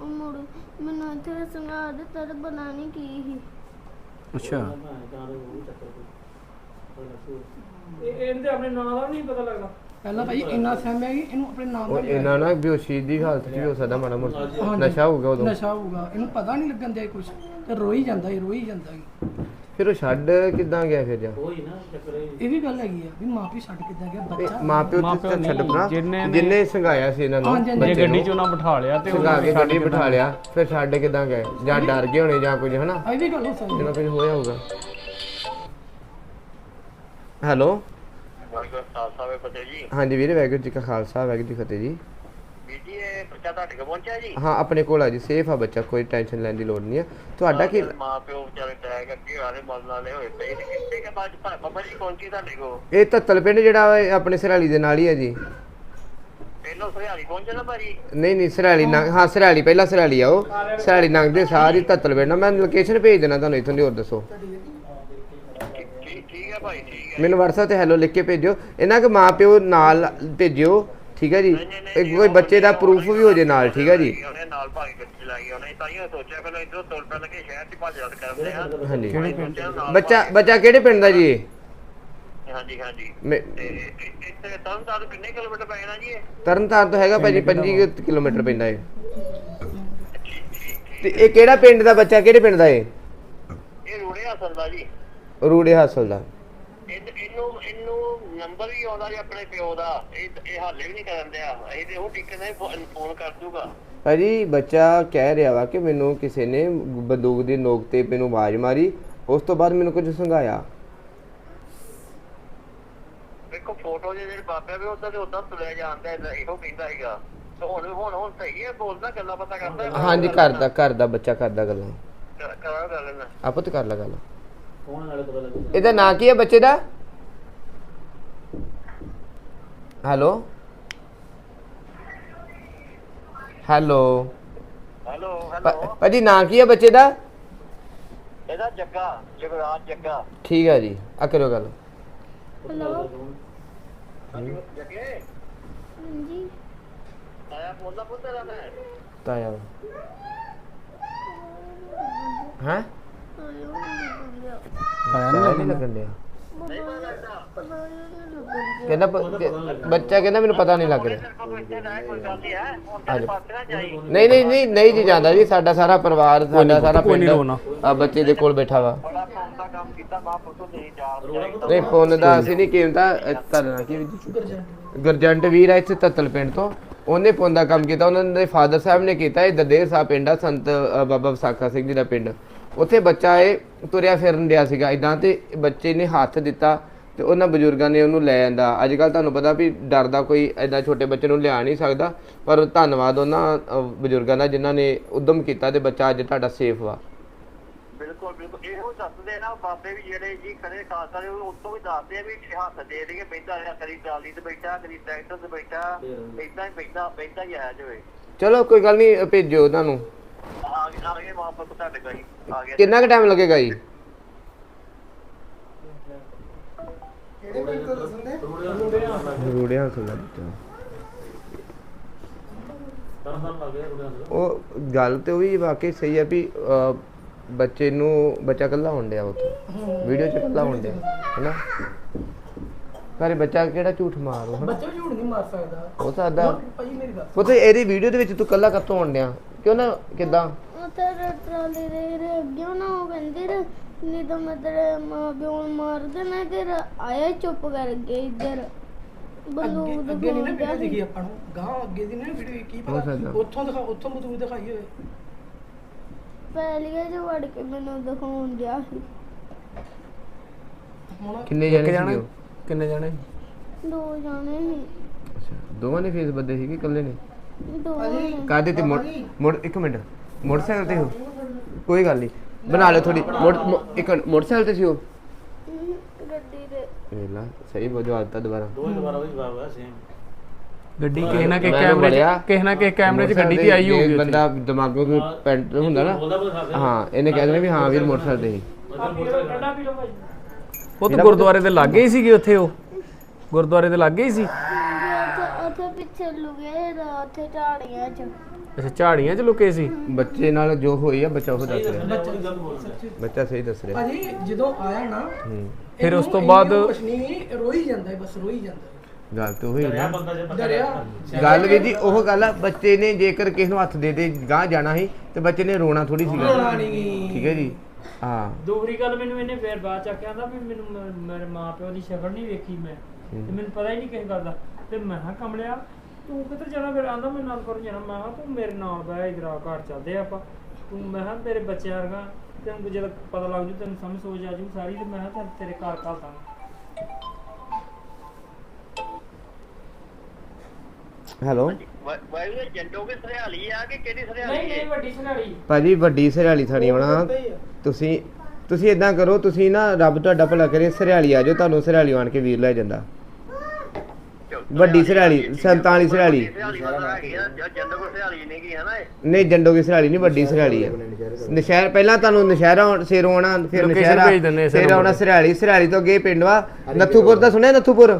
ਉਹ ਮੁੜ ਮੈਨੂੰ ਇੱਥੇ ਸੰਗਾ ਦਿੱਤਾ ਤੇ ਪਤਾ ਨਹੀਂ ਕੀ ਸੀ। ਅੱਛਾ। ਇਹ ਇਹਦੇ ਆਪਣੇ ਨਾਂ ਦਾ ਵੀ ਨਹੀਂ ਪਤਾ ਲੱਗਦਾ। ਪਹਿਲਾਂ ਭਾਈ ਇੰਨਾ ਸਹਿਮਿਆ ਕਿ ਇਹਨੂੰ ਆਪਣੇ ਨਾਮ ਉਹ ਦਾ ਇਹਨਾਂ ਨਾ ਬੇਹੋਸ਼ੀ ਦੀ ਹਾਲਤ ਵੀ ਹੋ ਸਕਦਾ ਮਾੜਾ ਮੋਟਾ ਹਾਂਜੀ। ਨਸ਼ਾ ਹੋਊਗਾ ਉਦੋਂ। ਨਸ਼ਾ ਹੋਊਗਾ ਇਹਨੂੰ ਪਤਾ ਨਹੀਂ ਲੱਗਣ ਦਿਆ ਕੁਝ ਤੇ ਰੋਈ ਜਾਂਦਾ ਹੀ ਰੋਈ ਜਾਂਦਾ ਹੀ ਫਿਰ ਉਹ ਛੱਡ ਕਿੱਦਾਂ ਗਿਆ ਫਿਰ ਜਾ? ਉਹੀ ਨਾ ਚੱਕਰ ਇਹ ਇਹ ਵੀ ਗੱਲ ਹੈਗੀ ਆ ਵੀ ਮਾਂ ਪਿਓ ਛੱਡ ਕਿੱਦਾਂ ਗਿਆ ਬੱਚਾ ਮਾਪਿਓ ਤੇ ਮਾਪਿਓ ਤਾਂ ਛੱਡ ਪਰਾਂ ਜਿੰਨੇ ਸੰਘਾਇਆ ਸੀ ਇਹਨਾਂ ਨੂੰ ਹਾਂਜੀ। ਜੇ ਬੱਚੇ ਗੱਡੀ ਨੂੰ, 'ਚ ਉਹਨਾਂ ਬਿਠਾ ਲਿਆ ਤੇ ਸੰਘਾ ਕੇ ਛੱਡ ਗੱਡੀ ਕਿੱਦਾਂ ਬਿਠਾ ਲਿਆ ਫਿਰ ਛੱਡ ਕਿੱਦਾਂ ਗਏ? ਜਾਂ ਡਰ ਗਏ ਹੋਣੇ ਜਾਂ ਕੁਝ ਹਨਾ? ਇਹ ਵੀ ਗੱਲ ਹੋ ਸਕਦੀ। ਜਿਹਨਾਂ ਕੁਝ ਹੋਇਆ ਹੋਊਗਾ। ਹੈਲੋ? ਵਾਹਿਗੁਰੂ ਖਾਲਸਾ ਵੇ ਫਤਿਹ ਜੀ। ਹਾਂਜੀ ਵੀਰੇ ਵਾਹਿਗੁਰੂ ਜੀ ਕਾ ਖਾਲਸਾ ਵਾਹਿਗੁਰੂ ਜੀ ਕੀ ਫਤਿਹ ਜੀ। ਬੱਚਾ ਤੁਹਾਡੇ ਕੋਲ ਪਹੁੰਚਿਆ ਜੀ? ਹਾਂ ਆਪਣੇ ਕੋਲ ਆ ਜੀ ਸੇਫ ਆ ਬੱਚਾ ਕੋਈ ਟੈਨਸ਼ਨ ਲੈਣ ਦੀ ਲੋੜ ਨਹੀਂ ਹੈ ਤੁਹਾਡਾ ਕੀ ਮਾਂ ਪਿਓ ਵਿਚਾਰੇ ਟੈਗ ਅੱਗੇ ਆਲੇ ਮਰਨ ਵਾਲੇ ਹੋਏ ਪਏ ਨੇ। ਕਿੰਨੇ ਕੇ ਬਾਅਦ ਬਾਬਾ ਜੀ ਪਹੁੰਚੀ ਤੁਹਾਡੇ ਕੋਲ? ਇਹ ਤੱਤਲ ਪਿੰਡ ਜਿਹੜਾ ਇਹ ਆਪਣੇ ਸਰਾਲੀ ਦੇ ਨਾਲ ਹੀ ਹੈ ਜੀ। ਪਹਿਲੋਂ ਸਰਿਆਲੀ ਪਹੁੰਚੇ ਨਾ ਭਾਜੀ? ਨਹੀਂ ਨਹੀਂ ਸਰਾਲੀ ਨੰਗ ਹਾਂ ਸਰਾਲੀ ਪਹਿਲਾਂ ਸਰਾਲੀ ਆਓ ਸਰਾਲੀ ਨੰਗਦੇ ਸਾਰੀ ਤੱਤਲ ਪਿੰਡ। ਮੈਂ ਲੋਕੇਸ਼ਨ ਭੇਜ ਦੇਣਾ ਤੁਹਾਨੂੰ ਇੱਥੋਂ ਦੀ ਹੋਰ ਦੱਸੋ। ਠੀਕ ਠੀਕ- ਠੀਕ ਹੈ ਭਾਈ ਠੀਕ ਹੈ ਮੈਨੂੰ WhatsApp ਤੇ ਹੈਲੋ ਲਿਖ ਕੇ ਭੇਜਿਓ। ਇਹਨਾਂ ਕੇ ਮਾਂ ਪਿਓ ਨਾਲ ਭੇਜਿਓ। ਠੀਕ ਹੈ ਜੀ? ਇੱਕ ਕੋਈ ਬੱਚੇ ਦਾ ਪ੍ਰੂਫ ਵੀ ਹੋ ਜੇ ਨਾਲ ਠੀਕ ਹੈ ਜੀ? ਉਹਨੇ ਨਾਲ ਭਾਈ ਗੱਡੀ ਚਲਾਈ ਉਹਨੇ ਤਾਂ ਹੀ ਉਹ ਸੋਚਿਆ ਪਹਿਲਾਂ ਇਧਰੋਂ ਤੁਰ ਪੈਣ ਲੱਗੇ ਸ਼ਹਿਰ 'ਚ ਭੱਜ ਜਦ ਕਰਦੇ ਆ। ਹਾਂਜੀ। ਕਿਹੜੇ ਪਿੰਡ ਬੱਚਾ ਬੱਚਾ ਕਿਹੜੇ ਪਿੰਡ ਦਾ ਜੀ? ਹਾਂਜੀ ਹਾਂਜੀ। ਇੱਥੇ ਤਰਨ ਤਾਰਨ ਕਿੰਨੇ ਕਿਲੋਮੀਟਰ ਪੈ ਜਾਣਾ ਜੀ ਇਹ? ਤਰਨਤਾਰਨ ਤੋਂ ਹੈਗਾ ਭਾਜੀ 25 ਕੁ ਕਿਲੋਮੀਟਰ ਪੈਂਦਾ ਏ ਤੇ ਇਹ ਕਿਹੜਾ ਪਿੰਡ ਦਾ ਬੱਚਾ ਕਿਹੜੇ ਪਿੰਡ ਦਾ ਏ ਇਹ ਰੋੜੇ ਹਸਨ ਦਾ ਜੀ। ਰੂੜੇ ਹਾਸਲ ਦਾ। ਇਹਨ- ਇਹਨੂੰ ਨੰਬਰ ਵੀ ਆਉਂਦਾ ਜੀ ਆਪਣੇ ਪਿਓ ਦਾ। ਇਹ ਇਹ ਹਾਲੇ ਵੀ ਨਹੀਂ ਕਰਨ ਦਿਆ। ਅਸੀਂ ਤੇ ਉਹ ਟਿਕਟ ਨੇ ਫੋਨ ਕਰ ਦੂਗਾ। ਭਾਜੀ ਬੱਚਾ ਕਹਿ ਰਿਹਾ ਵਾ ਕਿ ਮੈਨੂੰ ਕਿਸੇ ਨੇ ਬੰਦੂਕ ਦੀ ਨੋਕ ਤੇ ਮੈਨੂੰ ਆਵਾਜ਼ ਮਾਰੀ। ਉਸ ਤੋਂ ਬਾਅਦ ਮੈਨੂੰ ਕੁਝ ਸੰਘਾਇਆ ਵੇਖੋ ਫੋਟੋ ਜਿਹੜੇ ਬਾਬੇ ਵੀ ਉਦਾਂ ਦੇ ਉਦਾਂ ਤੁਰਿਆ ਜਾਂਦਾ ਹੈ, ਇਹੋ ਕਹਿੰਦਾ ਤੇ ਹੁਣ ਹੁਣ ਹੁਣ ਸਹੀ ਹੈ ਬੋਲਦਾ ਗੱਲਾਂ ਪਤਾ ਕਰਦਾ ਹੈ। ਹਾਂਜੀ ਕਰਦਾ ਕਰਦਾ। ਬੱਚਾ ਕਰਦਾ ਗੱਲਾਂ। ਕਰ- ਕਰਾਂ ਗੱਲ ਨਾ ਆਪੋ ਤੇ ਕਰ ਲਾ ਗੱਲ। ਇਹਦਾ ਨਾਂ ਕੀ ਹੈ ਬੱਚੇ ਦਾ? ਹੈਲੋ ਹੈਲੋ ਹੈਲੋ ਹੈਲੋ ਭਾਜੀ ਨਾਂ ਕੀ ਹੈ ਬੱਚੇ ਦਾ? ਇਹਦਾ ਜੱਗਾ ਜਗਰਾਜ ਜੱਗਾ। ਠੀਕ ਹੈ ਜੀ ਆ ਕਰੋ ਗੱਲ। ਹੈਲੋ ਜੱਗੇ? ਹਾਂਜੀ। ਆਇਆ ਬੋਲਦਾ ਪੁੱਤ ਤੇਰਾ ਮੈਂ। ਤਾਇਆ। ਹਾਂ? ਤਾਇਆ ਨਹੀਂ ਲੱਗਣ ਡਿਆ। ਨਹੀਂ ਪਤਾ ਕਹਿੰਦਾ ਪ- ਕਿ- ਬੱਚਾ ਕਹਿੰਦਾ ਮੈਨੂੰ ਪਤਾ ਨਹੀਂ ਲੱਗ ਰਿਹਾ। ਇੱਥੇ ਰਹਿ ਕੋਈ ਗੱਲ ਨਹੀਂ ਹੈ ਹੁਣ ਆ ਤੇਰੇ ਜਾ। ਪਾਸੇ ਨਾ ਜਾਈ ਨਹੀਂ ਨਹੀਂ ਨਹੀਂ ਨਹੀਂ ਜੀ ਜਾਂਦਾ ਜੀ ਸਾਡਾ ਸਾਰਾ ਪਰਿਵਾਰ ਸਾਡਾ ਸਾਰਾ ਕੋਈ ਨਹੀਂ ਪਿੰਡ ਰੋਣਾ। ਆ ਬੱਚੇ ਦੇ ਕੋਲ ਬੈਠਾ ਵਾ। ਬੜਾ ਕੰਮ ਦਾ ਕੰਮ ਕੀਤਾ ਪੁੱਤ ਨਹੀਂ ਜਾ ਨਹੀਂ ਦਾ ਅਸੀਂ ਨਹੀਂ ਕੀਮਤਾ ਕਰਨਾ ਕੀ ਗੁਰਜੰਟ ਵੀਰ ਆ ਇੱਥੇ ਤਤਲ ਪਿੰਡ ਤੋਂ। ਉਹਨੇ ਫੋਨ ਦਾ ਕੰਮ ਕੀਤਾ ਉਹਨਾਂ ਦੇ ਫਾਦਰ ਸਾਹਿਬ ਨੇ ਕੀਤਾ ਇਹ ਦਦੇਰ ਸਾਹਿਬ ਪਿੰਡ ਆ ਸੰਤ ਅ, ਬਾਬਾ ਵਿਸਾਖਾ ਸਿੰਘ ਜੀ ਦਾ ਪਿੰਡ। ਉੱਥੇ ਬੱਚਾ ਇਹ ਤੁਰਿਆ ਫਿਰਨ ਡਿਆ ਸੀਗਾ ਇਦਾਂ ਤੇ ਬੱਚੇ ਨੇ ਹੱਥ ਦਿੱਤਾ ਤੇ ਉਹਨਾਂ ਬਜ਼ੁਰਗਾਂ ਨੇ ਉਹਨੂੰ ਲੈ ਜਾਂਦਾ। ਅੱਜ ਕੱਲ ਤੁਹਾਨੂੰ ਪਤਾ ਵੀ ਡਰਦਾ ਕੋਈ ਐਦਾਂ ਛੋਟੇ ਬੱਚੇ ਨੂੰ ਲਿਆ ਨਹੀਂ ਸਕਦਾ ਪਰ ਧੰਨਵਾਦ ਉਹਨਾਂ ਬਜ਼ੁਰਗਾਂ ਦਾ ਜਿਨ੍ਹਾਂ ਨੇ ਉਦਮ ਕੀਤਾ ਤੇ ਬੱਚਾ ਅੱਜ ਤੁਹਾਡਾ ਸੇਫ ਵਾ। ਬਿਲਕੁਲ ਬਿਲਕੁਲ। ਇਹੋ ਦੱਸਦੇ ਨਾ ਬਾਬੇ ਵੀ ਜਿਹੜੇ ਜੀ ਖੜੇ ਖਾਲਸਾ ਦੇ ਉਹ ਤੋਂ ਵੀ ਦੱਸਦੇ ਆ ਵੀ ਇੱਥੇ ਹੱਥ ਦੇ ਦੇਗੇ ਬੈਠਾ ਰਿਹਾ ਕਦੀ ਟਰਾਲੀ ਤੇ ਬੈਠਾ ਕਦੀ ਟਰੈਕਟਰ ਤੇ ਬੈਠਾ ਇਦਾਂ ਹੀ ਬੈਠਾ ਬੈਠਾ ਹੀ ਆਇਆ ਜਾਵੇ। ਚਲੋ ਕੋਈ ਗੱਲ ਨਹੀਂ ਭੇਜੋ ਉਹਨਾਂ ਨੂੰ। ਆ ਗਏ ਆ ਗਏ ਮਾਂ ਪੁੱਤ ਤੁਹਾਡੇ ਕੋਲ ਹੀ ਆ ਗਿਆ ਕਿੰਨਾ ਕੁ ਟਾਈਮ ਲੱਗੇਗਾ ਜੀ? ਕਿਹੜੇ ਪਿੰਡ ਤੋਂ ਦੱਸਦੇ ਰੂੜਿਆਂ ਖੁੱਲਾ ਉਹ ਗੱਲ ਤੇ ਉਹੀ ਵਾਕਈ ਸਹੀ ਹੈ ਵੀ ਅਹ, ਬੱਚੇ ਨੂੰ ਬੱਚਾ ਕੱਲਾ ਹੋਣ ਡਿਆ ਉੱਥੇ। ਵੀਡੀਓ ਚ ਕੱਲਾ ਹੋਣ ਡਿਆ ਹੈਨਾ? ਪਰ ਇਹ ਬੱਚਾ ਕਿਹੜਾ ਝੂਠ ਮਾਰੂ ਹਨਾ ਬੱਚਾ ਝੂਠ ਨਹੀਂ ਮਾਰ ਸਕਦਾ। ਹੋ ਸਕਦਾ। ਹੁਣ ਭਾਈ ਮੇਰੀ ਗੱਲ ਉਹ ਤੇ ਇਹਦੀ ਵੀਡੀਓ ਦੇ ਵਿੱਚ ਤੂੰ ਕੱਲਾ ਕੱਤੋਂ ਹੋਣ ਡਿਆ? ਕਿਉਂ ਨਾ ਕਿਦਾਂ? ਉੱਥੇ ਟਰਾਲੀ ਦੇ ਰੇ ਅੱਗੇ ਨਾ ਉਹ ਕਹਿੰਦੇ ਰੇ ਨਹੀਂ ਤਾਂ ਮੈਂ ਤੇਰੇ ਮਾਂ ਪਿਓ ਨੂੰ ਮਾਰ ਦੇਣਾ ਤੇ ਆਇਆ ਚੁੱਪ ਕਰ ਗਿਆ ਇੱਧਰ। ਬੰਦੂਕ ਅੱਗੇ ਅੱਗੇ ਨਹੀਂ ਨਾ ਦਿਖਾਉਣ ਵੀਡੀਓ ਡਿਆ ਦਿਖੀ ਆਪਾਂ ਨੂੰ। ਗਾਂ ਅੱਗੇ ਦੀ ਨਾ ਵੀਡੀਓ ਕੀ ਹੋ ਪਤਾ ਸਕਦਾ। ਉੱਥੋਂ ਦਿਖਾ ਉੱਥੋਂ ਬੰਦੂਕ ਦਿਖਾਈ ਹੋਵੇ। ਪਹਿਲੀਆਂ ਚ ਵੜ ਕੇ ਮੈਨੂੰ ਦਿਖਾਉਣ ਡਿਆ ਸੀ। ਹੁਣ ਕਿੰਨੇ ਇੱਕ ਜਣੇ ਜਾਣੇ? ਸੀਗੇ ਉਹ? ਕਿੰਨੇ ਜਾਣੇ? ਦੋ ਜਾਣੇ ਸੀ। ਅੱਛਾ ਦੋਵਾਂ ਨੇ ਫੇਸ ਬੱਦੇ ਸੀਗੇ ਇਕੱਲੇ ਨੇ? ਦੋ ਭਾਜੀ ਕਾਦੇ ਤੇ? ਮੋੜ ਮੋੜ ਇੱਕ ਮਿੰਟ। ਮੋਟਰਸਾਈਕਲ ਤੇ ਹੋ। ਕੋਈ ਗੱਲ ਨਹੀਂ। ਬਣਾ ਲਿਓ ਥੋੜੀ ਇੱਕ ਮਿੰਟ, ਮੋਟਰਸਾਈਕਲ ਤੇ ਸੀ ਉਹ? ਗੱਡੀ ਦੇ ਵੇਲਾ ਸਹੀ ਬੋਝੋ ਆਦਤਾ ਦੁਬਾਰਾ। ਦੁਬਾਰਾ ਉਹੀ ਜਵਾਬ ਹੋਇਆ ਸੇਮ ਗੱਡੀ ਕਿਸੇ ਨਾ ਕਿਸੇ ਕੈਮਰੇ 'ਚ। ਕਿਸੇ ਨਾ ਕਿਸੇ ਕੈਮਰੇ 'ਚ ਗੱਡੀ ਤੇ ਆਈ ਜੇ ਹੋਊਗੀ। ਬੰਦਾ ਦਿਮਾਗੋਂ ਕੋਈ ਪੈਂਟ ਹੁੰਦਾ ਨਾ ਬੋਲਦਾ ਹਾਂ ਇਹਨੇ ਕਹਿ ਦੇਣਾ ਵੀ ਹਾਂ ਵੀਰ ਮੋਟਰਸਾਈਕਲ ਤੇ ਸੀ। ਉਹ ਤਾਂ ਗੁਰਦੁਆਰੇ ਦੇ ਲਾਗੇ ਹੀ ਸੀਗੇ ਉੱਥੇ ਉਹ। ਗੁਰਦੁਆਰੇ ਦੇ ਲਾਗੇ ਹੀ ਸੀ? ਉੱਥੇ ਉੱਥੇ ਪਿੱਛੇ ਲੁਗੇ ਦਾ ਉੱਥੇ ਝਾੜੀਆਂ ਚ। ਅੱਛਾ ਝਾੜੀਆਂ 'ਚ ਲੁਕੇ ਸੀ? ਬੱਚੇ ਨਾਲ ਜੋ ਹੋਈ ਆ ਬੱਚਾ ਉਹ ਦੱਸ ਰਿਹਾ। ਬੱਚਾ ਸਹੀ ਦੱਸ ਰਿਹਾ। ਭਾਜੀ ਜਦੋਂ ਆਇਆ ਨਾ ਹੂੰ। ਫਿਰ ਉਸ ਤੋਂ ਬਾਅਦ- ਕੁਛ ਨਹੀਂ ਰੋਈ ਜਾਂਦਾ ਹੈ ਬਸ ਰੋਈ ਜਾਂਦਾ ਹੈ। ਗੱਲ ਤੇ ਡਰਿਆ ਨਾ। ਡਰਿਆ। ਗੱਲ ਵੀ ਜੀ ਉਹ ਗੱਲ ਆ ਬੱਚੇ ਨੇ ਜੇਕਰ ਕਿਸੇ ਨੂੰ ਹੱਥ ਦੇ ਦੇ ਗਾਂ ਜਾਣਾ ਸੀ ਤੇ ਬੱਚੇ ਨੇ ਰੋਣਾ ਥੋੜੀ ਸੀਗਾ। ਰੋਣਾ ਨਹੀਂ ਠੀਕ ਹੈ ਜੀ। ਹਾਂ। ਦੂਸਰੀ ਗੱਲ ਮੈਨੂੰ ਇਹਨੇ ਫੇਰ ਬਾਅਦ ਚ ਆਖਿਆ ਕਹਿੰਦਾ ਵੀ ਮੈਨੂੰ ਮ- ਮੇਰੇ ਮਾਂ ਪਿਓ ਦੀ ਸ਼ਕਲ ਨਹੀਂ ਵੇਖੀ ਮੈਂ। ਤੇ ਮੈਨੂੰ ਪਤਾ ਹੀ ਨਹੀਂ ਕਿਸ ਗੱਲ ਦਾ। ਤੇ ਮੈਂ ਕਿਹਾ ਕਮਲਿਆ ਤੂੰ ਕਿੱਧਰ ਜਾਣਾ? ਫਿਰ ਆਂਦਾ ਮੈਂ ਅਨੰਦਪੁਰ ਜਾਣਾ। ਮੈਂ ਕਿਹਾ ਤੂੰ ਮੇਰੇ ਨਾਲ ਬਹਿ ਇਧਰ ਘਰ ਚੱਲਦੇ ਆਪਾਂ। ਤੂੰ ਮੈਂ ਕਿਹਾ ਤੇਰੇ ਬੱਚਿਆਂ ਵਰਗਾ ਤੈਨੂੰ ਜਦੋਂ ਪਤਾ ਲੱਗ ਜੂ ਤੈਨੂੰ ਸਮਝ ਸੋਚ ਆ ਜੂ ਸਾਰੀ ਤੇ ਮੈਂ ਕਿਹਾ ਚੱਲ ਤੇਰੇ ਘਰ ਘੱਲ ਦਾਂਗਾ। ਹੈਲੋ? ਵਾਈ ਜੰਡੋ ਕੇ ਸਰਿਆਲੀ ਆ ਕਿ ਕਿਹੜੀ ਸਰਿਆਲੀ ਨਹੀਂ ਨਹੀਂ ਵੱਡੀ ਸਨਾੜੀ ਭਾਜੀ ਵੱਡੀ ਸਰਿਆਲੀ ਥਾਣੀ ਆਉਣਾ। ਤੁਸੀਂ ਤੁਸੀਂ ਇਦਾਂ ਕਰੋ ਤੁਸੀਂ ਨਾ ਰੱਬ ਤੁਹਾਡਾ ਭਲਾ ਕਰੇ ਸਰਿਆਲੀ ਆ ਜਾਓ ਤੁਹਾਨੂੰ ਸਰਿਆਲੀ ਆਣ ਕੇ ਵੀਰ ਲੈ ਜਾਂਦਾ। ਵੱਡੀ ਸਰਿਆਲੀ 47 ਸਰਿਆਲੀ ਸਰਿਆਲੀ ਮਤਲਬ ਹੈਗੀ ਆ ਜ- ਜੰਡੋ ਕੋ ਸਰਿਆਲੀ ਨਹੀਂ ਗਈ ਹੈ ਨਾ ਇਹ ਨਹੀਂ ਜੰਡੋ ਕੀ ਸਰਿਆਲੀ ਨਹੀਂ ਵੱਡੀ ਸਰਿਆਲੀ ਆ। ਨਸ਼ਹਿਰ ਪਹਿਲਾਂ ਤੁਹਾਨੂੰ ਨਸ਼ਹਿਰਾ ਸੇਰੋਂ ਆਉਣਾ ਫਿਰ ਨਸ਼ਹਿਰਾ ਭੇਜ ਦਿੰਦੇ ਇਸੇ ਫਿਰ ਆਉਣਾ। ਸਰਿਆਲੀ ਸਰਿਆਲੀ ਤੋਂ ਅੱਗੇ ਪਿੰਡ ਵਾ। ਨੱਥੂਪੁਰ ਦਾ ਸੁਣਿਆ ਨੱਥੂਪੁਰ?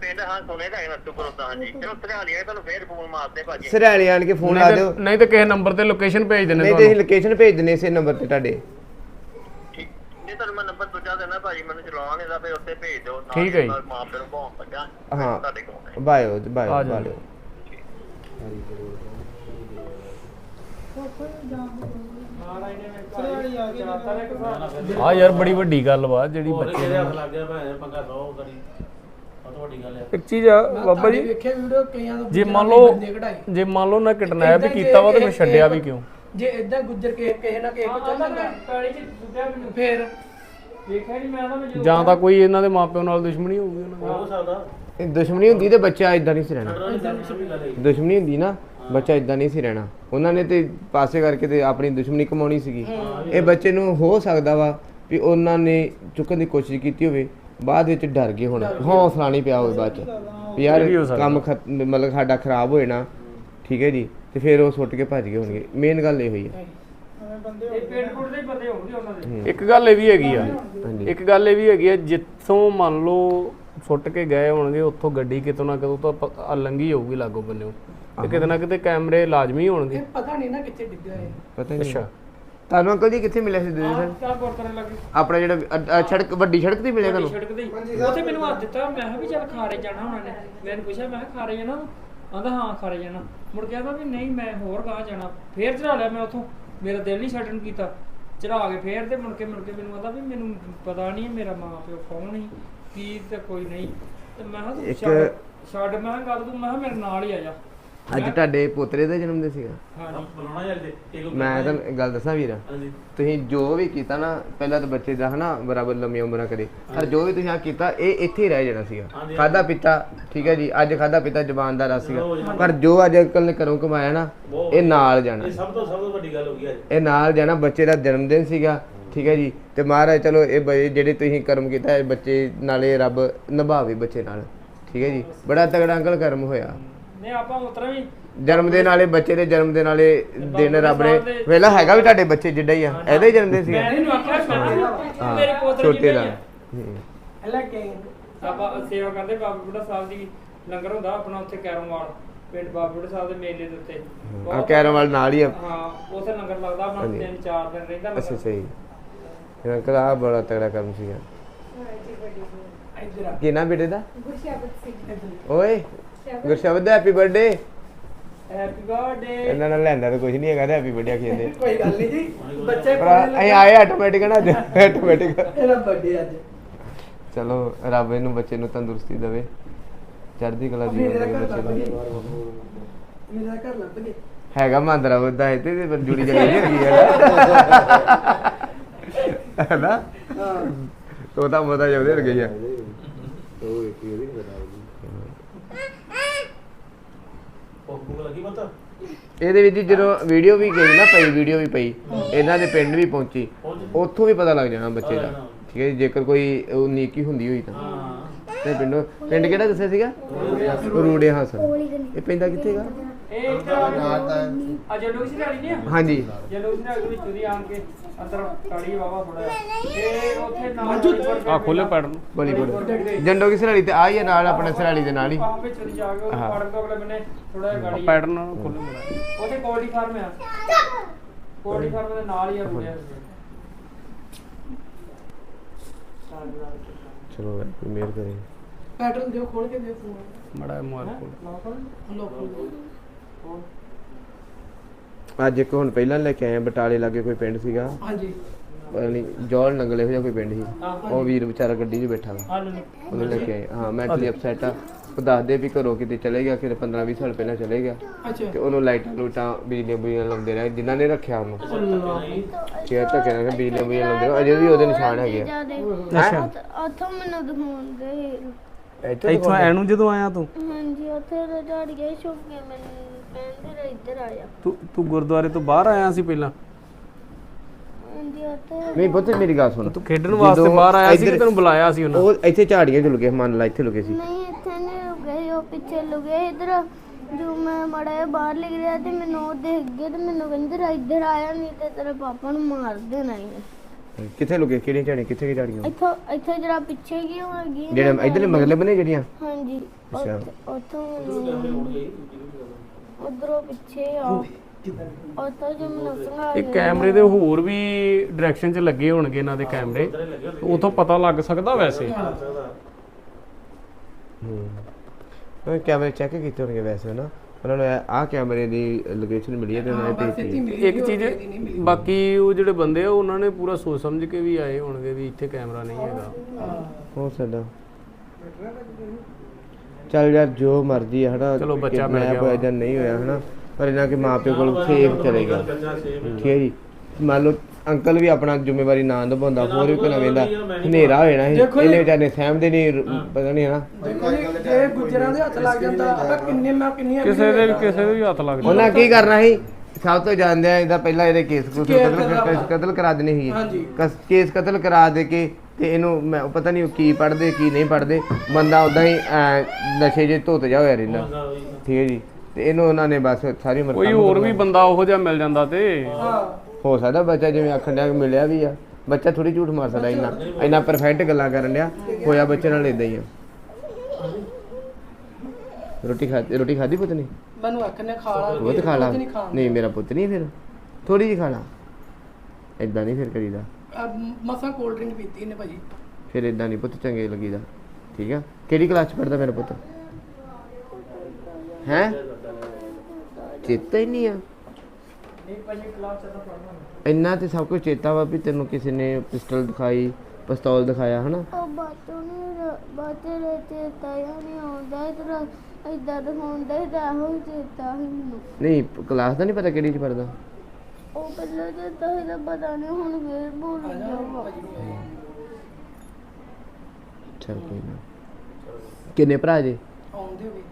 ਪਿੰਡ ਹਾਂ ਸੁਣੇ ਤਾਂ ਹੈਗਾ ਨੱਟੂਪੁਰ ਉਦਾਂ ਹਾਂਜੀ। ਚਲੋ ਸਰਿਆਲੀ ਆ ਤੁਹਾਨੂੰ ਫੇਰ ਫੋਨ ਮਾਰਦੇ ਭਾਜੀ। ਸਰਿਆਲੀ ਆਣ ਕੇ ਫੋਨ ਲਾ ਦਿਓ। ਨਹੀਂ ਤੇ ਕਿਸੇ ਨੰਬਰ ਤੇ ਲੋਕੇਸ਼ਨ ਭੇਜ ਦਿੰਦੇ ਨਹੀਂ ਤੇ ਅਸੀਂ ਤੁਹਾਨੂੰ ਲੋਕੇਸ਼ਨ ਭੇਜ ਦਿੰਨੇ ਇਸੇ ਨੰਬਰ ਤੇ ਤੁਹਾਡੇ। ਠੀਕ। ਨਹੀਂ ਤੁਹਾਨੂੰ ਮੈਂ ਨੰਬਰ ਦੂਜਾ ਦੇਣਾ ਭਾਜੀ ਮੈਨੂੰ ਚਲਾਉਣੇ ਦਾ ਫੇਰ ਉੱਤੇ ਭੇਜ ਦਿਓ। ਨਾਲ ਠੀਕ ਹੈ ਜੀ। ਨਾਲ ਮਾਂ ਪਿਓ ਨੂੰ ਭੌਂ ਲੱਗਾ। ਹਾਂ। ਤੁਹਾਡੇ ਕੋਲ ਬਾਇਓ ਬਾਇਓ ਆ। ਬਾਇਓ ਯਾਰ ਬੜੀ ਵੱਡੀ ਗੱਲ ਵਾ ਜਿਹੜੀ ਬੱਚੇ ਕਿਹਦੇ ਹੱਥ ਲੱਗ ਗਿਆ ਭੈਣ ਪੰਗਾ ਸੌ ਕਰੀ। ਉਹ ਤਾਂ ਵੱਡੀ ਗੱਲ ਹੈ ਇੱਕ ਚੀਜ਼ ਆ ਬਾਬਾ ਜੀ ਵੇਖਿਆ ਵੀਡੀਓ ਕਈਆਂ ਦਾ ਜੇ ਮੰਨ ਦੀ ਲਓ। ਜੇ ਮੰਨ ਲਓ ਨਾ ਕਿਡਨੈਪ ਕੀਤਾ ਵਾ ਤੇ ਮੈਂ ਛੱਡਿਆ ਵੀ ਕਿਉਂ? ਜੇ ਇਦਾਂ ਗੁੱਜਰ ਕੇ ਕਿਸੇ ਨਾ ਕਿਸੇ ਕੋ ਚੱਲ ਜਾਂਦਾ ਕਾਲੀ ਚ ਦੁੱਧਿਆ ਮੈਨੂੰ। ਫੇਰ ਵੇਖਿਆ ਨਹੀਂ ਮੈਂ ਤਾਂ ਮੈਂ ਜਦੋਂ ਜਾਂ ਤਾਂ ਕੋਈ ਇਹਨਾਂ ਦੇ ਮਾਪਿਆਂ ਨਾਲ ਦੁਸ਼ਮਣੀ ਹੋਊਗੀ ਉਹਨਾਂ ਹੋ ਸਕਦਾ। ਇਹ ਦੁਸ਼ਮਣੀ ਹੁੰਦੀ ਤੇ ਬੱਚਾ ਇਦਾਂ ਨਹੀਂ ਸੀ ਰਹਿਣਾ। ਤਾਂ ਦੁਸ਼ਮਣੀ ਹੁੰਦੀ ਨਾ ਬੱਚਾ ਇਦਾਂ ਨਹੀਂ ਸੀ ਰਹਿਣਾ। ਉਹਨਾਂ ਨੇ ਤੇ ਪਾਸੇ ਕਰਕੇ ਤੇ ਆਪਣੀ ਦੁਸ਼ਮਣੀ ਕਮਾਉਣੀ ਸੀਗੀ। ਇਹ ਬੱਚੇ ਨੂੰ ਹੋ ਸਕਦਾ ਵਾ ਵੀ ਉਹਨਾਂ ਨੇ ਚੁੱਕਣ ਦੀ ਕੋਸ਼ਿਸ਼ ਕੀਤੀ ਹੋਵੇ ਬਾਅਦ ਵਿੱਚ ਡਰ ਗਏ ਹੁਣ। ਹੌਸਲਾ ਨਹੀਂ ਪਿਆ ਹੋਵੇ ਬਾਅਦ ਚ। ਵੀ ਯਾਰ ਇਹ ਵੀ ਹੋ ਸਕਦਾ। ਕੰਮ ਖਤ- ਮਤਲਬ ਸਾਡਾ ਖਰਾਬ ਹੋਏ ਨਾ। ਠੀਕ ਹੈ ਜੀ। ਤੇ ਫਿਰ ਉਹ ਸੁੱਟ ਕੇ ਭੱਜ ਗਏ ਹੋਣਗੇ। ਮੇਨ ਗੱਲ ਇਹ ਹੋਈ ਹੈ ਇੱਕ ਗੱਲ ਇਹ ਵੀ ਹੈਗੀ ਆ। ਇੱਕ ਗੱਲ ਇਹ ਵੀ ਹੈਗੀ ਆ ਜਿੱਥੋਂ ਮੰਨ ਲਓ ਸੁੱਟ ਕੇ ਗਏ ਹੋਣਗੇ ਉੱਥੋਂ ਗੱਡੀ ਕਿਤੋਂ ਨਾ ਕਿਤੋਂ ਤਾਂ ਲੰਗੀ ਹੋਊਗੀ ਲਾਗੋ ਬੰਨਿਓ। ਤੇ ਕਿਤੇ ਨਾ ਕਿਤੇ ਕੈਮਰੇ ਲਾਜ਼ਮੀ ਹੋਣਗੇ। ਪਤਾ ਨਹੀਂ ਨਾ ਕਿੱਥੇ ਡਿੱਗਿਆ ਇਹ। ਪਤਾ ਨਹੀਂ। ਅੱਛਾ। ਤੁਹਾਨੂੰ ਅੰਕਲ ਜੀ ਕਿੱਥੇ ਮਿਲਿਆ ਸੀ ਦੂਜੇ ਸਰ ਲੱਗੇ ਆਪਣਾ ਜਿਹੜਾ ਸੜਕ ਵੱਡੀ ਸੜਕ ਤੇ ਮਿਲਿਆ ਤੁਹਾਨੂੰ? ਸੜਕ ਤੇ ਮੈਨੂੰ ਹੱਥ ਦਿੱਤਾ ਮੈਂ ਕਿਹਾ ਵੀ ਚੱਲ ਖਾਰੇ ਜਾਣਾ ਉਹਨਾਂ ਨੇ। ਮੈਨੂੰ ਪੁੱਛਿਆ ਮੈਂ ਕਿਹਾ ਖਾਰੇ ਜਾਣਾ ਆਂਦਾ ਹਾਂ ਖਾਰੇ ਜਾਣਾ। ਮੁੜ ਕੇ ਆਂਦਾ ਵੀ ਨਹੀਂ ਮੈਂ ਹੋਰ ਗਾਂ ਜਾਣਾ। ਫੇਰ ਚੜਾ ਲਿਆ ਮੈਂ ਉੱਥੋਂ। ਮੇਰਾ ਦਿਲ ਨਹੀਂ ਛੱਡਣ ਕੀਤਾ। ਚੜਾ ਕੇ ਫੇਰ ਤੇ ਮੁੜ ਕੇ ਮੁੜ ਕੇ ਮੈਨੂੰ ਆਂਦਾ ਵੀ ਮੈਨੂੰ ਪਤਾ ਨਹੀਂ ਮੇਰਾ ਮਾਂ ਪਿਓ ਕੌਣ ਸੀ ਕੀ ਤੇ ਕੋਈ ਨਹੀਂ। ਤੇ ਮੈਂ ਕਿਹਾ ਤੂੰ ਇੱਕ- ਛੱਡ ਛੱਡ ਮੈਂ ਕਿਹਾ ਗੱਲ ਤੂੰ ਮੈਂ ਕਿਹਾ ਮੇਰੇ ਨਾਲ ਹੀ ਆ ਜਾ। ਅੱਜ ਤੁਹਾਡੇ ਪੋਤਰੇ ਦਾ ਜਨਮ ਦਿਨ ਸੀਗਾ। ਬੁਲਾਉਣਾ ਯਾਰ ਤੇ ਮੈਂ ਤਾਂ ਗੱਲ ਦੱਸਾਂ ਵੀਰ। ਹਾਂਜੀ। ਤੁਸੀਂ ਜੋ ਵੀ ਕੀਤਾ ਨਾ ਪਹਿਲਾਂ ਤਾਂ ਬੱਚੇ ਦਾ ਹਨਾ ਬਰਾਬਰ ਲੰਮੀਆਂ ਉਮਰਾਂ ਕਰੇ। ਪਰ ਜੋ ਵੀ ਤੁਸੀਂ ਆ ਕੀਤਾ ਇਹ ਇੱਥੇ ਹੀ ਰਹਿ ਜਾਣਾ ਸੀਗਾ। ਹਾਂਜੀ। ਖਾਦਾ ਪੀਤਾ ਠੀਕ ਹੈ ਜੀ ਅੱਜ ਖਾਦਾ ਪੀਤਾ ਜ਼ਬਾਨ ਦਾ ਰਸ ਸੀਗਾ। ਪਰ ਜੋ ਅੱਜ ਅੰਕਲ ਨੇ ਘਰੋਂ ਕਮਾਇਆ ਨਾ ਇਹ ਨਾਲ ਜਾਣਾ। ਇਹ ਸਭ ਤੋਂ ਸਭ ਤੋਂ ਵੱਡੀ ਗੱਲ ਹੋ ਗਈ ਅੱਜ। ਇਹ ਨਾਲ ਜਾਣਾ ਬੱਚੇ ਦਾ ਜਨਮ ਦਿਨ ਸੀਗਾ ਠੀਕ ਹੈ ਜੀ। ਤੇ ਮਹਾਰਾਜ ਚਲੋ ਇਹ ਬ- ਜਿਹੜੇ ਤੁਸੀਂ ਕਰਮ ਕੀਤਾ ਇਹ ਬੱਚੇ ਨਾਲੇ ਰੱਬ ਨਿਭਾਵੇ ਬੱਚੇ ਨਾਲ ਠੀਕ ਹੈ ਜੀ। ਬੜਾ ਤਗੜਾ ਅੰਕਲ ਕਰਮ ਹੋਇਆ। ਨਹੀਂ ਆਪਾਂ ਉਤਰਾ ਵੀ। ਜਨਮ ਦਿਨ ਵਾਲੇ ਬੱਚੇ ਦੇ ਜਨਮ ਦਿਨ ਵਾਲੇ ਦਿਨ ਰੱਬ ਨੇ ਵੇਲਾ ਹੈਗਾ ਵੀ ਤੁਹਾਡੇ ਬੱਚੇ ਜਿੱਡਾ ਹੀ ਆ। ਇਹਦਾ ਹੀ ਜਨਮ ਦਿਨ ਸੀਗਾ। ਮੈਂ ਇਹਨੂੰ ਆਖਿਆ ਮੇਰੇ ਪੋਤਰੇ ਛੋਟੇ ਦਾ ਕੇ ਆਪਾਂ ਸੇਵਾ ਕਰਦੇ ਬਾਬਾ ਬੁੱਢਾ ਸਾਹਿਬ ਦੀ ਲੰਗਰ ਹੁੰਦਾ ਆਪਣਾ ਉੱਥੇ ਕੈਰੋਵਾਲ ਪਿੰਡ ਬਾਬਾ ਬੁੱਢਾ ਸਾਹਿਬ ਦੇ ਮੇਲੇ ਦੇ ਉੱਤੇ। ਆ ਕੈਰੋਵਾਲ ਨਾਲ ਹੀ ਆ। ਹਾਂ ਉੱਥੇ ਲੰਗਰ ਲੱਗਦਾ ਆਪਣਾ। ਤਿੰਨ ਚਾਰ ਦਿਨ ਰਹਿੰਦਾ ਅੱਛਾ ਸਹੀ। ਇਹ ਅੰਕਲ ਆ ਬੜਾ ਤਗੜਾ ਕੰਮ ਸੀਗਾ। ਕੀ ਨਾਮ ਬੇਟੇ ਦਾ? ਓਏ ਗੁਰਸ਼ਬਦ। ਦਾ ਹੈਪੀ ਬਰਥਡੇ। Happy birthday. ਇਹਨਾਂ ਨਾਲ ਲੈਂਦਾ ਤਾਂ ਕੁਝ ਨਹੀਂ ਹੈਗਾ ਹੈਪੀ ਬਰਥਡੇ ਕਹਿੰਦੇ ਕੋਈ ਗੱਲ ਨਹੀਂ ਜੀ ਬੱਚੇ ਪਰ ਅਸੀਂ ਆਏ ਆਟੋਮੈਟਿਕ ਨਾ ਅੱਜ ਆਟੋਮੈਟਿਕ ਇਹਦਾ ਬਰਥਡੇ ਅੱਜ। ਚਲੋ ਰੱਬ ਇਹਨੂੰ ਬੱਚੇ ਨੂੰ ਤੰਦਰੁਸਤੀ ਦੇਵੇ। ਚੜ੍ਹਦੀ ਕਲਾ ਦੀ ਮੇਰੇ ਦੇਵੇ ਘਰ ਬੱਚੇ ਨੂੰ ਮੇਰਾ ਘਰ ਲੱਭ ਗਏ। ਹੈਗਾ ਮੰਦਰਾ ਉਹਦਾ ਹੈ ਤੇ ਪਰ ਜੁੜੀ ਜਲੀ ਨਹੀਂ ਹੈਗੀ ਹੈ ਨਾ। ਹਾਂ। ਤੋਤਾ ਮੋਤਾ ਜਾਂਦੇ ਹੋ ਗਈ ਆ ਉਹ ਭੁੱਖ ਲੱਗੀ ਮਤ ਇਹਦੇ ਵਿੱਚ ਜਦੋਂ ਵੀਡੀਓ ਵੀ ਗਈ ਨਾ ਪਈ ਵੀਡੀਓ ਵੀ ਪਈ ਇਹਨਾਂ ਦੇ ਪਿੰਡ ਵੀ ਪਹੁੰਚੀ। ਉੱਥੋਂ ਵੀ ਪਤਾ ਲੱਗ ਜਾਣਾ ਬੱਚੇ ਦਾ। ਠੀਕ ਹੈ ਜੀ, ਜੇਕਰ ਕੋਈ ਉਹ ਨੀਕੀ ਹੁੰਦੀ ਹੋਈ ਤਾਂ। ਹਾਂ। ਤੇ ਪਿੰਡੋਂ ਪਿੰਡ ਕਿਹੜਾ ਦੱਸਿਆ ਸੀਗਾ? ਰੂੜੇ ਹਾਸਨ। ਇਹ ਪੈਂਦਾ ਕਿੱਥੇਗਾ ਇਹ ਇੱਕ ਅਜੇ ਲੋਕ ਸੀ ਗਾੜੀ ਨਹੀਂ ਹਾਂਜੀ। ਜੇ ਲੋਕ ਸੀ ਅਗਲੀ ਚੁਰੀ ਆਣ ਕੇ ਅੰਦਰ ਕਾੜੀ ਬਾਬਾ ਥੋੜਾ ਤੇ ਉੱਥੇ ਨਾਲ ਆ ਖੋਲੇ ਪੈੜ ਨੂੰ। ਬੋਲੀਵੁੱਡ ਜੰਡੋ ਕੀ ਸਰਾਲੀ ਤੇ ਆ ਹੀ ਆ ਨਾਲ ਆਪਣੇ ਸਰਾਲੀ ਦੇ ਨਾਲ ਹੀ। ਆਹ ਵਿੱਚ ਚਲੀ ਜਾ ਕੇ ਹਾਂ। ਪੜਨ ਤੋਂ ਅਗਲੇ ਬੰਨੇ ਥੋੜਾ ਜਿਹਾ ਗਾੜੀ ਪੈੜ ਨੂੰ ਖੋਲੇ ਮੜਾ ਉੱਥੇ ਕੋਲਡੀ ਫਾਰਮ ਆ। ਕੋਲਡੀ ਫਾਰਮ ਦੇ ਨਾਲ ਹੀ ਆ ਰੁੜਿਆ ਚਲੋ ਵਾਹਿਗੁਰੂ ਮਿਹਰ ਕਰੇ। ਪੈਟਰਨ ਦਿਓ ਖੋਲ ਕੇ ਦਿਓ ਫੋਨ। ਮੜਾ ਮੋਬਾਈਲ ਖੋਲ ਲੋਕ ਅੱਜ ਇੱਕ ਹੁਣ ਪਹਿਲਾਂ ਲੈ ਕੇ ਆਏ ਆ, ਬਟਾਲੇ ਲਾਗੇ ਕੋਈ ਪਿੰਡ ਸੀਗਾ। ਹਾਂਜੀ। ਪਤਾ ਨਹੀਂ ਜੌਲ ਨੰਗਲ ਇਹੋ ਜਿਹਾ ਕੋਈ ਪਿੰਡ ਸੀ। ਉਹ ਵੀਰ ਵਿਚਾਰਾ ਗੱਡੀ 'ਚ ਬੈਠਾ ਵਾ। ਹਾਲ ਉਹਨੂੰ ਲੈ ਕੇ ਆਏ। ਹਾਂ ਮੈਂਟਲੀ ਅਪਸੈਟ ਆ। ਉਹ ਦੱਸਦੇ ਵੀ ਘਰੋਂ ਕਿਤੇ ਚਲੇ ਗਿਆ ਕਿਤੇ 15 20 ਸਾਲ ਪਹਿਲਾਂ ਚਲੇ ਗਿਆ। ਅੱਛਾ। ਤੇ ਉਹਨੂੰ ਲਾਈਟਾਂ ਲੂਟਾਂ ਬਿਜਲੀਆਂ ਬੁਜਲੀਆਂ ਲਾਉਂਦੇ ਰਹੇ। ਜਿਨ੍ਹਾਂ ਨੇ ਰੱਖਿਆ ਉਹਨੂੰ। ਕਿਹਾ ਤਾਂ ਕਹਿੰਦਾ ਕਿ ਬਿਜਲੀਆਂ ਬੁਜਲੀਆਂ ਲਾਉਂਦੇ ਰਹੇ। ਅਜੇ ਵੀ ਉਹਦੇ ਨਿਸ਼ਾਨ ਹੈਗੇ ਆ। ਜਿਆਦੇ ਅੱਛਾ। ਉੱਥੋਂ ਮੈਨੂੰ ਦਿਖਾਉਂਦੇ। ਇੱਥੇ ਇੱਥੋਂ ਐਨੂੰ ਜਦੋਂ ਆਇਆ ਤੂੰ? ਹਾਂਜੀ ਉੱਥੇ ਝੜ ਗਏ ਛੁੱਪ ਕੇ ਮੈਨੂੰ। ਕਹਿੰਦੇ ਰ ਇੱਧਰ ਆਇਆ ਤੂੰ ਤੂੰ ਗੁਰਦੁਆਰੇ ਤੋਂ ਬਾਹਰ ਆਇਆ ਸੀ ਪਹਿਲਾਂ? ਨਹੀਂ ਪੁੱਤ ਮੇਰੀ ਗੱਲ ਸੁਣ। ਤੂੰ ਖੇਡਣ ਵਾਸਤੇ ਜਦੋਂ ਬਾਹਰ ਆਇਆ ਸੀ ਕਿ ਇੱਧਰ- ਤੈਨੂੰ ਬੁਲਾਇਆ ਸੀ ਉਹਨਾਂ? ਉਹ ਇੱਥੇ ਝਾੜੀਆਂ ਚ ਲੁਕੇ ਮੰਨ ਲਾ ਇੱਥੇ ਲੁਕੇ ਸੀ। ਨਹੀਂ ਇੱਥੇ ਨਹੀਂ ਲੁਕੇ ਉਹ ਪਿੱਛੇ ਲੁਕੇ ਇੱਧਰ। ਜੋ ਮੈਂ ਮੜਾ ਬਾਹਰ ਲਿਖ ਰਿਹਾ ਤੇ ਮੈਨੂੰ ਉਹ ਦੇਖ ਗਏ ਤੇ ਮੈਨੂੰ ਕਹਿੰਦੇ ਰ ਇੱਧਰ ਆਇਆ ਨਹੀਂ ਤੇ ਤੇਰੇ ਪਾਪਾ ਨੂੰ ਮਾਰ ਦੇਣਾ ਹੀ ਕਿੱਥੇ ਲੁਕੇ? ਕਿਹੜੀਆਂ ਝਾੜੀਆਂ ਕਿੱਥੇ ਕੀ ਝਾੜੀਆਂ? ਇੱਥੋਂ ਇੱਥੇ ਜਰਾ ਪਿੱਛੇ ਕੀ ਹੋਗੀ ਜਿਹੜੇ ਇਧਰਲੇ ਮਗਲੇ ਬਨੇ ਜਿਹੜੀਆਂ? ਹਾਂਜੀ ਅੱਛਾ। ਉੱਥ- ਉੱਥੋਂ ਉਧਰੋਂ ਪਿੱਛੇ ਆ। ਉੱਥੋਂ ਜੋ ਮੈਨੂੰ ਸੰਘਾ ਇਹ ਕੈਮਰੇ ਦੇ ਹੋਰ ਵੀ ਡਾਇਰੈਕਸ਼ਨ 'ਚ ਲੱਗੇ ਹੋਣਗੇ ਇਹਨਾਂ ਦੇ ਕੈਮਰੇ। ਉਥੋਂ ਪਤਾ ਲੱਗ ਸਕਦਾ ਵੈਸੇ। ਉਹ ਕੈਮਰੇ ਚੈੱਕ ਕੀਤੇ ਹੋਣਗੇ ਵੈਸੇ ਨਾ ਉਹਨਾਂ ਨੂੰ ਆਹ ਕੈਮਰੇ ਦੀ ਲੋਕੇਸ਼ਨ ਮਿਲੀ ਹੈ ਤੇ ਉਹਨਾਂ ਨੇ ਭੇਜੀ ਇੱਕ ਚੀਜ਼ ਬਾਕੀ ਉਹ ਜਿਹੜੇ ਬੰਦੇ ਆ ਉਹਨਾਂ ਨੇ ਪੂਰਾ ਸੋਚ ਸਮਝ ਕੇ ਵੀ ਆਏ ਹੋਣਗੇ ਵੀ ਇੱਥੇ ਕੈਮਰਾ ਨਹੀਂ ਹੈਗਾ। ਹੋ। ਸਕਦਾ ਚੱਲ ਯਾਰ ਜੋ ਮਰਜ਼ੀ ਹੈ ਹਨਾ। ਚਲੋ ਬੱਚਾ ਮਿਲ ਗਿਆ ਹੋਇਆ। ਜਾਂ ਨਹੀਂ ਹੋਇਆ ਹਨਾ। ਪਰ ਇਹਨਾਂ ਕੇ ਮਾਪੇ ਕੋਲ ਸੇਫ ਚਲੇਗਾ ਠੀਕ ਹੈ ਜੀ। ਮੰਨ ਲਓ ਅੰਕਲ ਵੀ ਆਪਣਾ ਜ਼ਿੰਮੇਵਾਰੀ ਨਾ ਨਿਭਾਉਂਦਾ ਹੋਰ ਵੀ ਕੋਈ ਨਾ ਵੇਂਦਾ। ਹਨੇਰਾ ਹੋ ਜਾਣਾ ਸੀ। ਇਹਨੇ ਵਿਚਾਰੇ ਸਹਿਮਦੇ ਨਹੀਂ ਪਤਾ ਨਹੀਂ ਹਨਾ। ਦੇਖੋ ਜੀ ਜੇ ਗੁੱਜਰਾਂ ਦੇ ਹੱਥ ਲੱਗ ਜਾਂਦਾ। ਆਪਾਂ ਕਿੰਨੇ ਮੈਂ ਕਿੰਨੀਆਂ ਕਿਸੇ ਦੇ ਵੀ ਕਿਸੇ ਦੇ ਵੀ ਹੱਥ ਲੱਗ ਉਹਨਾਂ ਕੀ ਕਰਨਾ ਸੀ? ਸਭ ਤੋਂ ਜਾਣਦੇ ਆ ਇਹਦਾ ਪਹਿਲਾਂ ਇਹਦੇ ਕੇਸ ਕਤਲ ਕਰਾ- ਕਤਲ ਕਰਾ ਦੇਣੇ ਸੀ। ਕੇਸ ਕਤਲ ਕਰਾ ਦੇ ਕੇ ਤੇ ਇਹਨੂੰ ਮੈਂ ਪਤਾ ਨਹੀਂ ਕੀ ਪੜਦੇ ਕੀ ਨਹੀਂ ਪੜਦੇ ਬੰਦਾ ਉਦਾਂ ਹੀ ਐਂ ਨਸ਼ੇ ਜੇ ਧੁੱਤ ਜਾ ਹੋਇਆ ਰਹਿੰਦਾ। ਠੀਕ ਹੈ ਜੀ। ਤੇ ਇਹਨੂੰ ਉਹਨਾਂ ਨੇ ਬਸ ਸਾਰੀ ਉਮਰ ਕੋਈ ਕੰਮ ਹੋਰ ਵੀ। ਬੰਦਾ ਉਹੋ ਜਿਹਾ ਮਿਲ ਜਾਂਦਾ ਤੇ? ਹਾਂ। ਸਕਦਾ ਬੱਚਾ ਜਿਵੇਂ ਆਖਣ ਡਿਆ ਕਿ ਮਿਲਿਆ ਵੀ ਆ। ਬੱਚਾ ਥੋੜੀ ਝੂਠ ਮਾਰ ਸਕਦਾ ਇੰਨਾ। ਇੰਨਾ ਪਰਫੈਕਟ ਗੱਲਾਂ ਕਰਨ ਡਿਆ। ਹੋਇਆ ਬੱਚੇ ਨਾਲ ਇਦਾਂ ਹੀ ਆ। ਰੋਟੀ ਖਾ ਰੋਟੀ ਖਾਦੀ ਪੁੱਤ ਨੇ? ਮੈਨੂੰ ਆਖਨੇ ਖਾ ਲਾ। ਬਹੁਤ ਖਾ ਲਾ। ਨਹੀਂ ਮੇਰਾ ਪੁੱਤ ਨਹੀਂ ਫਿਰ। ਥੋੜੀ ਜਿਹੀ ਖਾ ਲਾ। ਇਦਾਂ ਨਹੀਂ ਫਿਰ ਕਰੀਦਾ। ਮਸਾ ਕੋਲਡ ਡਰਿੰਕ ਪੀਤੀ ਨੇ ਭਾਜੀ। ਫਿਰ ਇਦਾਂ ਨਹੀਂ ਪੁੱਤ ਚੰਗੇ ਲੱਗੀਦਾ। ਠੀਕ ਆ? ਕਿਹੜੀ ਕਲਾਸ ਚ ਪੜਦਾ ਮੇਰਾ ਪੁੱਤ? ਹੈ? ਚੇਤਾ ਹੀ ਨਹੀਂ ਆ। ਨਹੀਂ ਭਾਜੀ ਕਲਾਸ ਚ ਤਾਂ ਪੜਨਾ ਇੰਨਾ ਤੇ ਸਭ ਕੁਝ ਚੇਤਾ ਵਾ ਵੀ ਤੈਨੂੰ ਕਿਸੇ ਨੇ ਪਿਸਟਲ ਦਿਖਾਈ ਪਿਸਤੌਲ ਦਿਖਾਇਆ ਹਨਾ? ਉਹ ਬਾਤੋਂ ਨਹੀਂ ਬਾਤੇ ਚੇਤਾ ਜਾਂ ਨਹੀਂ ਆਉਂਦਾ ਇਧਰ ਇਦਾਂ ਦਿਖਾਉਂਦਾ ਹੀ ਤਾਂ ਹੀ ਚੇਤਾ ਮੈਨੂੰ। ਨਹੀਂ ਕਲਾਸ ਦਾ ਨਹੀਂ ਪਤਾ ਕਿਹੜੀ ਚ ਪੜਦਾ ਉਹ ਪਹਿਲਾਂ ਸੀ ਤਾਂ ਪਤਾ ਨਹੀਂ ਹੁਣ ਫੇਰ ਭੁੱਲ ਗਿਆ। ਚਲ ਕੋਈ ਨਾ। ਕਿੰਨੇ ਭਰਾ ਜੇ? ਆਉਂਦੇ ਹੋਵੇ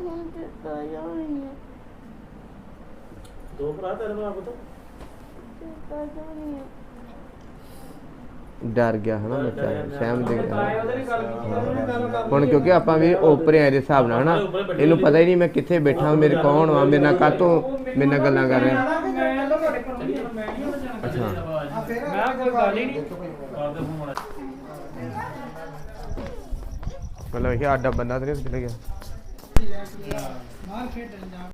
ਹੁਣ ਚੇਤਾ ਜਾਂ ਨਹੀਂ ਹੈ ਦੋ ਭਰਾ ਤੇਰੇ ਭਰਾ ਪੁੱਤ? ਚੇਤਾ ਜਾਂ ਨਹੀਂ ਹੈ ਡਰ ਗਿਆ ਹਨਾ ਬੱਚਾ, ਸਹਿਮ ਦੇ ਤਾਏ ਹੁਣ ਕਿਉਂਕਿ ਆਪਾਂ ਵੀ ਉੱਪਰ ਆਏ ਦੇ ਹਿਸਾਬ ਨਾਲ ਹਨਾ, ਇਹਨੂੰ ਪਤਾ ਹੀ ਨਹੀਂ ਮੈਂ ਕਿੱਥੇ ਬੈਠਾ ਮੇਰੇ ਕੌਣ ਵਾ, ਮੇਰੇ ਨਾਲ ਕਾਤੋਂ ਮੇਰੇ ਨਾਲ ਗੱਲਾਂ ਕਰ ਰਿਹਾ। ਮਤਲਬ ਇਹ ਆਡਾ ਬੰਦਾ ਤੇ ਨਹੀਂ ਗਿਆ। ਬਾਹਰ ਖੇਡਣ ਜਾ